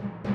you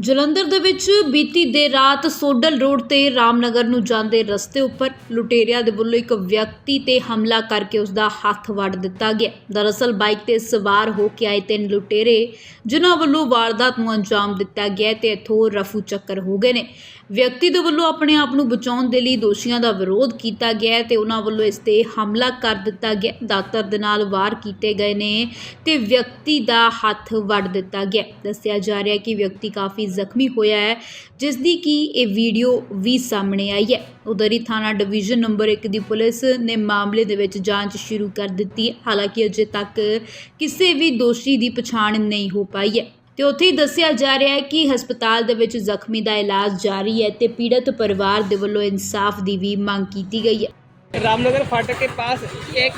Jalandhar ਦੇ ਵਿੱਚ ਬੀਤੀ ਦੇਰ ਰਾਤ ਸੋਡਲ ਰੋਡ ਤੇ ਰਾਮਨਗਰ ਨੂੰ ਜਾਂਦੇ ਰਸਤੇ ਉੱਪਰ ਲੁਟੇਰਿਆਂ ਦੇ ਵੱਲੋਂ ਇੱਕ ਵਿਅਕਤੀ ਤੇ ਹਮਲਾ ਕਰਕੇ ਉਸ ਦਾ ਹੱਥ ਵੱਢ ਦਿੱਤਾ ਗਿਆ। ਦਰਅਸਲ ਬਾਈਕ ਤੇ ਸਵਾਰ ਹੋ ਕੇ ਆਏ ਤਿੰਨ ਲੁਟੇਰੇ, ਜਿਨ੍ਹਾਂ ਵੱਲੋਂ ਵਾਰਦਾਤ ਨੂੰ ਅੰਜਾਮ ਦਿੱਤਾ ਗਿਆ ਤੇ ਇੱਥੋਂ ਰਫੂ ਚੱਕਰ ਹੋ ਗਏ ਨੇ। ਵਿਅਕਤੀ ਦੇ ਵੱਲੋਂ ਆਪਣੇ ਆਪ ਨੂੰ ਬਚਾਉਣ ਦੇ ਲਈ ਦੋਸ਼ੀਆਂ ਦਾ ਵਿਰੋਧ ਕੀਤਾ ਗਿਆ ਹੈ ਤੇ ਉਹਨਾਂ ਵੱਲੋਂ ਇਸ ਤੇ ਹਮਲਾ ਕਰ ਦਿੱਤਾ ਗਿਆ ਦਾਤਰ ਦੇ ਨਾਲ ਵਾਰ ਕੀਤੇ ਗਏ ਨੇ ਤੇ ਵਿਅਕਤੀ ਦਾ ਹੱਥ ਵੱਢ ਦਿੱਤਾ ਗਿਆ ਦੱਸਿਆ ਜਾ ਰਿਹਾ ਹੈ ਕਿ ਵਿਅਕਤੀ ਕਾਫੀ ਜ਼ਖਮੀ ਹੋਇਆ ਹੈ ਜਿਸ ਦੀ ਕਿ ਇਹ ਵੀਡੀਓ ਵੀ ਸਾਹਮਣੇ ਆਈ ਹੈ ਉਧਰ ਹੀ ਥਾਣਾ ਡਿਵੀਜ਼ਨ ਨੰਬਰ 1 ਦੀ ਪੁਲਿਸ ਨੇ ਮਾਮਲੇ ਦੇ ਵਿੱਚ ਜਾਂਚ ਸ਼ੁਰੂ ਕਰ ਦਿੱਤੀ ਹੈ ਹਾਲਾਂਕਿ ਅਜੇ ਤੱਕ ਕਿਸੇ ਵੀ ਦੋਸ਼ੀ ਦੀ ਪਛਾਣ ਨਹੀਂ ਹੋ ਪਾਈ ਹੈ ਤੇ ਉੱਥੇ ਹੀ ਦੱਸਿਆ ਜਾ ਰਿਹਾ ਹੈ ਕਿ ਹਸਪਤਾਲ ਦੇ ਵਿੱਚ ਜ਼ਖਮੀ ਦਾ ਇਲਾਜ ਜਾਰੀ ਹੈ ਤੇ ਪੀੜਤ ਪਰਿਵਾਰ ਦੇ ਵੱਲੋਂ ਇਨਸਾਫ ਦੀ ਵੀ ਮੰਗ ਕੀਤੀ ਗਈ ਹੈ रामनगर फाटक के पास एक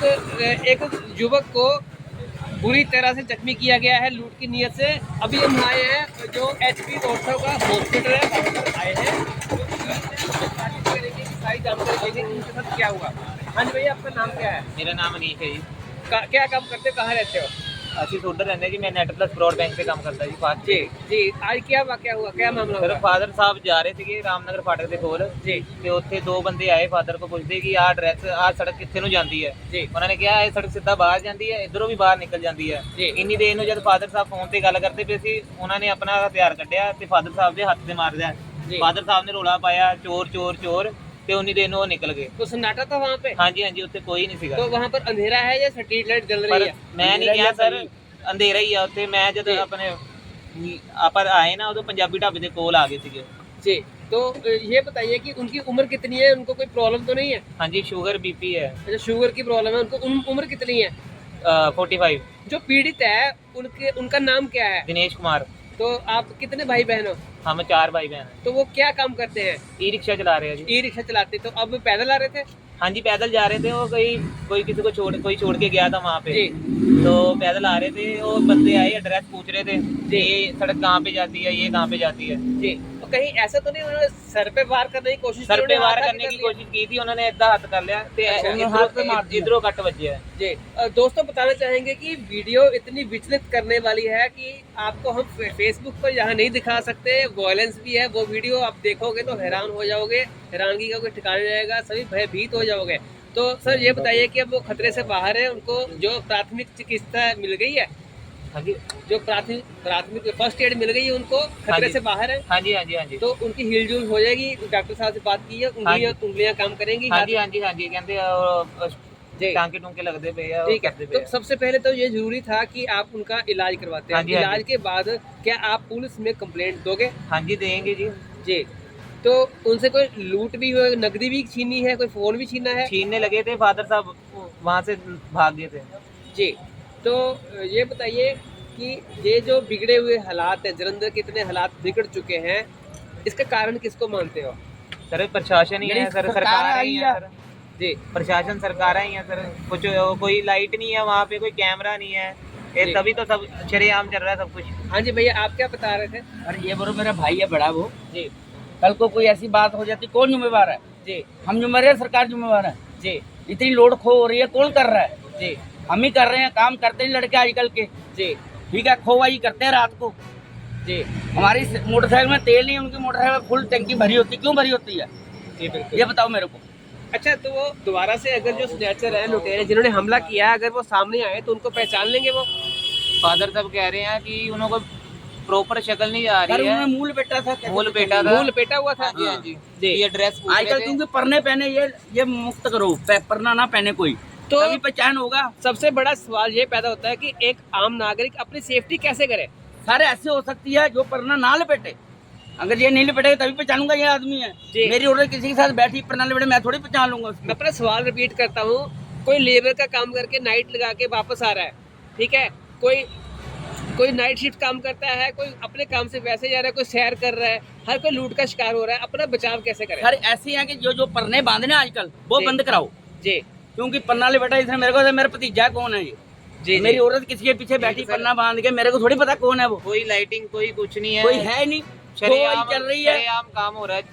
एक युवक को बुरी तरह से जख्मी किया गया है लूट की नीयत से। अभी हम आए हैं जो एच पी रोडसव का हॉस्पिटल है वहाँ पर आए हैं। साथ क्या हुआ। हाँ जी भैया आपका नाम क्या है? मेरा नाम अनीश है जी। क्या काम करते हो? कहाँ रहते हो? ਅਸੀਂ ਉਧਰ ਰਹਿੰਦੇ ਜੀ ਮੈਂ ਨੈਟ ਪਲੱਸ ਬ੍ਰੌਡ ਬੈਂਕ ਤੇ ਕੰਮ ਕਰਦਾ ਜੀ ਫਾਸਟ जी जी आज क्या वाक्य हुआ क्या मामला ਸਰ हुआ ਫਾਦਰ ਸਾਹਿਬ ਜਾ ਰਹੇ ਸੀਗੇ ਰਾਮਨਗਰ ਫਾਟਕ ਦੇ ਕੋਲ ਜੀ ਤੇ ਉੱਥੇ ਦੋ ਬੰਦੇ ਆਏ ਫਾਦਰ ਕੋ ਪੁੱਛਦੇ ਕਿ ਆਹ ਐਡਰੈਸ ਆਹ ਸੜਕ ਕਿੱਥੇ ਨੂੰ ਜਾਂਦੀ ਹੈ ਜੀ ਉਹਨਾਂ ਨੇ ਕਿਹਾ ਇਹ ਸੜਕ ਸਿੱਧਾ ਬਾਹਰ ਜਾਂਦੀ ਹੈ ਇਧਰੋਂ ਵੀ ਬਾਹਰ ਨਿਕਲ ਜਾਂਦੀ ਹੈ ਜੀ। ਇੰਨੀ ਦੇਰ ਨੂੰ ਜਦ ਫਾਦਰ ਸਾਹਿਬ ਫੋਨ ਤੇ ਗੱਲ ਕਰਦੇ ਪਏ ਸੀ ਉਹਨਾਂ ਨੇ ਆਪਣਾ ਹਥਿਆਰ ਕੱਢਿਆ ਤੇ ਫਾਦਰ ਸਾਹਿਬ ਦੇ ਹੱਥ ਤੇ ਮਾਰ ਦਿਆ ਜੀ। ਫਾਦਰ ਸਾਹਿਬ ਨੇ ਰੋਲਾ ਪਾਇਆ ਚੋਰ ਚੋਰ ਚੋਰ ਤੇ ਉਨੀ ਦੇਰ ਨੂੰ ਉਹ ਨਿਕਲ ਗਏ तो सन्नाटा था वहाँ पे ਹਾਂਜੀ ਹਾਂਜੀ ਉੱਥੇ ਕੋਈ ਨਹੀਂ ਸੀਗਾ तो वहाँ पर अंधेरा है या स्ट्रीट लाइट जल ਪਰ रही है ਮੈਂ ਨਹੀਂ ਕਿਹਾ ਸਰ ਅੰਧੇਰਾ ਹੀ ਆ ਉੱਥੇ ਮੈਂ ਜਦ ਜੀ। ਆਪਣੇ ਆਪਾਂ ਆਏ ਨਾ ਉਦੋਂ ਪੰਜਾਬੀ ਢਾਬੇ ਦੇ ਕੋਲ ਆ ਗਏ ਸੀਗੇ जी तो अ, ये बताइए कि उनकी उम्र कितनी है उनको कोई प्रॉब्लम तो नहीं है ਹਾਂਜੀ ਸ਼ੂਗਰ ਬੀਪੀ है अच्छा शुगर की प्रॉब्लम है उनको उम, उम्र कितनी है अ, 45 जो पीड़ित है उनके उनका नाम क्या है दिनेश कुमार तो आप कितने भाई बहन हो हम चार भाई बहन हैं तो वो क्या काम करते हैं ई रिक्शा चला रहे हैं जी ई रिक्शा चलाते तो अब पैदल आ रहे थे हाँ जी पैदल जा रहे थे वो कोई कोई किसी को छोड़ कोई छोड़ के गया था वहाँ पे जी तो पैदल आ रहे थे वो बंदे आए एड्रेस पूछ रहे थे कि ये सड़क कहाँ पे जाती है ये कहाँ पे जाती है जी तो कहीं ऐसा तो नहीं उन्होंने सर पे वार करने की कोशिश सर पे वार करने की कोशिश की थी उन्होंने इतना हाथ कर लिया ते अच्छा, इधरों- हाथ पे मार दिया। इधरों कट बजे है। जी दोस्तों बताना चाहेंगे कि वीडियो इतनी विचलित करने वाली है कि आपको हम फेसबुक पर यहाँ नहीं दिखा सकते वॉयलेंस भी है वो वीडियो आप देखोगे तो हैरान हो जाओगे हैरानगी का कोई ठिकाना रहेगा सभी भयभीत हो जाओगे। तो सर ये बताइए कि अब वो खतरे से बाहर है उनको जो प्राथमिक चिकित्सा मिल गई हाँ जी। जो प्राथमिक प्राथमिक फ़र्स्ट एड मिल गई है उनको खतरे जी। से बाहर है। हाँ जी हाँ जी हाँ जी। तो उनकी हिलजुल हो जाएगी डॉक्टर साहब से बात की है हाँ उंगलियाँ उंगलियाँ काम करेंगी हाँ जी हाँ जी हाँ जी कहते। टांके टूंके लगते पे है ठीक है। तो सबसे पहले तो ये ज़रूरी था कि आप उनका इलाज करवाते हाँ। हैं हाँ इलाज के बाद क्या आप पुलिस में कंप्लेंट दोगे? हाँ जी देंगे जी। जी। तो उनसे कोई लूट भी हुई नकदी भी छीनी है कोई फ़ोन भी छीना है? छीनने लगे थे फादर साहब वहाँ से भाग गए थे। जी। तो ये बताइए कि ये जो बिगड़े हुए हालात है जलंधर के इतने हालात बिगड़ चुके हैं इसका कारण किसको मानते हो? सर प्रशासन ही है सर सरकार ही है सर। जी। प्रशासन सरकार ही है सर। कुछ कोई लाइट नहीं है वहाँ पे कोई कैमरा नहीं है। ये तभी तो सब शरेआम चल रहा है सब कुछ। हाँ जी भैया आप क्या बता रहे थे? अरे ये बोलो मेरा भाई है बड़ा वो। जी। कल को कोई ऐसी बात हो जाती कौन जिम्मेवार है? जी। हम जिम्मेवार है सरकार जिम्मेवार है। जी। इतनी लोड खो हो रही है कौन कर रहा है? जी। हम ही कर रहे हैं काम करते हैं लड़के आजकल के। जी ठीक है खोवाई करते हैं रात को। जी हमारी मोटरसाइकिल में तेल नहीं उनकी मोटरसाइकिल में फुल टंकी भरी होती क्यों भरी होती है? जी बिल्कुल। ये बताओ मेरे को। अच्छा तो वो दोबारा से अगर जो स्नैचर है लुटेरे जिन्होंने हमला किया है, अगर वो सामने आए तो उनको पहचान लेंगे वो? फादर साहब कह रहे हैं कि उनको प्रॉपर शक्ल नहीं आ रही उन्होंने है। मूल बेटा था मूल बेटा था। मूल पेटा हुआ था? हाँ जी हाँ जी। जी। ये ड्रेस आजकल क्योंकि परने पहने ये ये मुक्त करो। पढ़ना ना पहने कोई। तो तभी पहचान होगा। सबसे बड़ा सवाल ये पैदा होता है कि एक आम नागरिक अपनी सेफ्टी कैसे करे? सारे ऐसे हो सकती है जो परना ना लपेटे। अगर ये नहीं लपेटेगा तभी पहचानूँगा ये आदमी है। मेरी ऑर्डर किसी के साथ बैठी परना लपेटे मैं थोड़ी पहचान लूँगा मैं अपना सवाल रिपीट करता हूँ। कोई लेबर का काम करके नाइट लगा के वापस आ रहा है ठीक है? कोई कोई नाइट शिफ्ट काम करता है कोई अपने काम से वैसे जा रहा है कोई सैर कर रहा है हर कोई लूट का शिकार हो रहा है अपना बचाव कैसे करे? सर ऐसे हैं कि जो जो परने बांधने आजकल वो बंद कराओ। जी। क्योंकि पन्ना लपेटा इसने मेरे को मेरा भतीजा कौन है ये? जी मेरी औरत किसी के पीछे बैठी पन्ना बाँध के मेरे को थोड़ी पता कौन है वो। कोई लाइटिंग कोई कुछ नहीं है। कोई है नहीं। चल रही है। काम हो रहा है।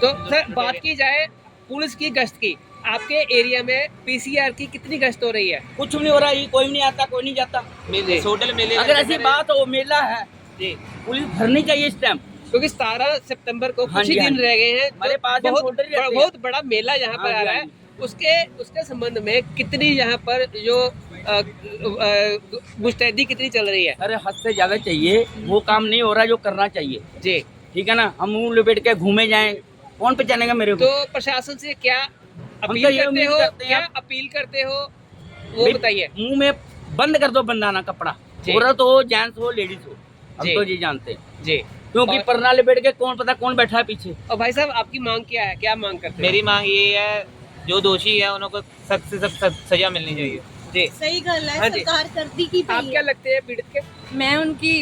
तो सर बात की जाए पुलिस की गश्त की आपके एरिया में पीसीआर की कितनी गश्त हो रही है? कुछ भी नहीं हो रहा है कोई भी नहीं आता कोई नहीं जाता। जी सोडल मेले अगर ऐसी बात हो मेला है। जी। पुलिस भरनी चाहिए इस टाइम क्योंकि सतारह सितंबर को हाँ कुछ ही हाँ दिन रह गए हैं हमारे तो पास बहुत बड़ा- बहुत बड़ा मेला यहाँ पर हाँ आ रहा है उसके उसके संबंध में कितनी यहाँ पर जो मुस्तैदी कितनी चल रही है? अरे हद से ज़्यादा चाहिए। वो काम नहीं हो रहा जो करना चाहिए। जी। ठीक है ना? हम मुँह लपेट के घूमे जाएँ। कौन पे पहचानेगा मेरे को? तो प्रशासन से क्या अपील तो ये करते हो? करते क्या अपील करते हो? वो बताइए। मुँह में बंद कर दो बंदाना कपड़ा। औरत हो जेंट्स हो लेडीज़ हो। हम जी। तो ये जानते हैं। जी। क्योंकि परना लपेट के कौन पता कौन बैठा है पीछे। और भाई साहब आपकी मांग क्या है? क्या मांग करते मेरी मांग ये है जो दोषी है उनको सख्त से सख्त सजा मिलनी चाहिए हो जी ਸਹੀ ਗੱਲ ਹੈ हाँ जी। ਸਰਕਾਰ ਕਰਦੀ ਕੀ आप ਪਈ क्या ਹੈ लगते हैं पीड़ित के ਮੈਂ उनकी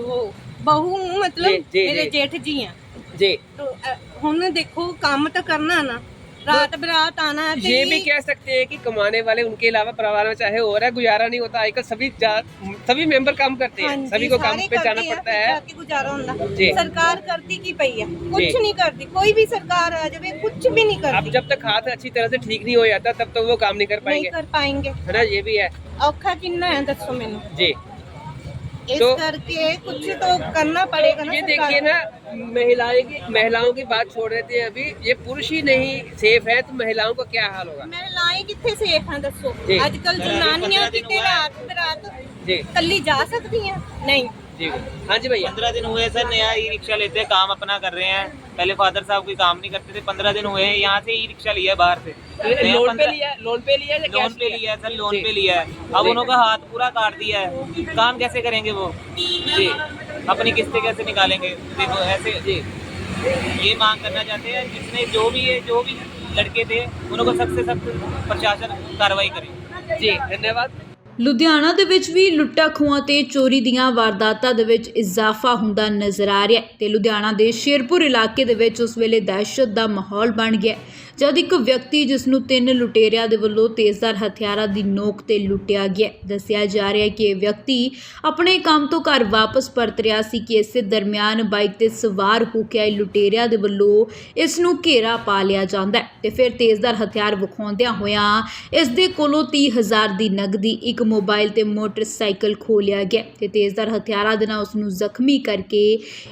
वो बहू हूँ मतलब जी, जी, मेरे जी। जेठ जी हैं जी तो अ, ਹੁਣ ਦੇਖੋ ਕੰਮ ਤਾਂ ਕਰਨਾ ਨਾ रात बरात आना है ये भी कह सकते हैं कि कमाने वाले उनके अलावा परिवार में चाहे और है गुजारा नहीं होता। आजकल सभी सभी मेंबर काम करते हैं। हाँ सभी को काम पे जाना पड़ता है। सरकार करती की पई है? कुछ नहीं करती। कोई भी सरकार आ जाए कुछ भी नहीं करती। अब जब तक हाथ अच्छी तरह से ठीक नहीं हो जाता तब तक वो काम नहीं कर पाएँगे। कर पाएँगे। है ना? ये भी है। औखा किन्ना है दसो मैंने। जी। इस तो करके कुछ तो करना पड़ेगा ये देखिए ना महिलाएँ की महिलाओं की बात छोड़ रहे थे अभी। ये पुरुष ही नहीं सेफ़ है तो महिलाओं का क्या हाल होगा? महिलाएँ कितने सेफ़ हैं दसो? आजकल तो जनानियाँ कितने रात रात कली जा सकती हैं? नहीं। जी हाँ जी भैया। पंद्रह दिन हुए सर नया ई रिक्शा लेते हैं काम अपना कर रहे हैं। पहले फादर साहब कोई काम नहीं करते थे पंद्रह दिन हुए हैं यहाँ से ई रिक्शा लिया बाहर से। तो लोन पे लिया है? लोन पे लिया है सर लोन पे लिया है। अब उन्होंने हाथ पूरा काट दिया है। काम कैसे करेंगे वो? जी। अपनी किस्तें कैसे निकालेंगे देखो ऐसे जी ये मांग करना चाहते हैं जिसने जो भी है जो भी लड़के थे उनको सख्त से सख्त प्रशासन कार्रवाई करे जी धन्यवाद ਲੁਧਿਆਣਾ ਦੇ ਵਿੱਚ ਵੀ ਲੁੱਟਾਂ ਖੋਹਾਂ ਤੇ ਚੋਰੀ ਦੀਆਂ ਵਾਰਦਾਤਾਂ ਦੇ ਵਿੱਚ ਇਜ਼ਾਫਾ ਹੁੰਦਾ ਨਜ਼ਰ ਆ ਰਿਹਾ ਹੈ ਤੇ ਲੁਧਿਆਣਾ ਦੇ ਸ਼ੇਰਪੁਰ ਇਲਾਕੇ ਦੇ ਵਿੱਚ ਉਸ ਵੇਲੇ ਦਹਿਸ਼ਤ ਦਾ ਮਾਹੌਲ ਬਣ ਗਿਆ ਜਦ ਇੱਕ ਵਿਅਕਤੀ ਜਿਸ ਨੂੰ ਤਿੰਨ ਲੁਟੇਰਿਆਂ ਦੇ ਵੱਲੋਂ ਤੇਜ਼ਧਾਰ ਹਥਿਆਰਾਂ ਦੀ ਨੋਕ ਤੇ ਲੁੱਟਿਆ ਗਿਆ ਦੱਸਿਆ ਜਾ ਰਿਹਾ ਹੈ ਕਿ ਇਹ ਵਿਅਕਤੀ ਆਪਣੇ ਕੰਮ ਤੋਂ ਘਰ ਵਾਪਸ ਪਰਤ ਰਿਹਾ ਸੀ ਕਿ ਇਸੇ ਦਰਮਿਆਨ ਬਾਈਕ ਤੇ ਸਵਾਰ ਹੋ ਕੇ ਆਏ ਲੁਟੇਰਿਆਂ ਦੇ ਵੱਲੋਂ ਇਸ ਨੂੰ ਘੇਰਾ ਪਾ ਲਿਆ ਜਾਂਦਾ ਹੈ ਤੇ ਫਿਰ ਤੇਜ਼ਧਾਰ ਹਥਿਆਰ ਵਿਖਾਉਂਦਿਆਂ ਹੋਇਆਂ ਇਸ ਦੇ ਕੋਲੋਂ 30000 ਦੀ ਨਗਦੀ ਇੱਕ ਮੋਬਾਈਲ ਤੇ ਮੋਟਰਸਾਈਕਲ ਖੋਹ ਲਿਆ ਗਿਆ ਤੇ ਤੇਜ਼ਧਾਰ ਹਥਿਆਰਾਂ ਦੇ ਨਾਲ ਉਸ ਨੂੰ ਜ਼ਖਮੀ ਕਰਕੇ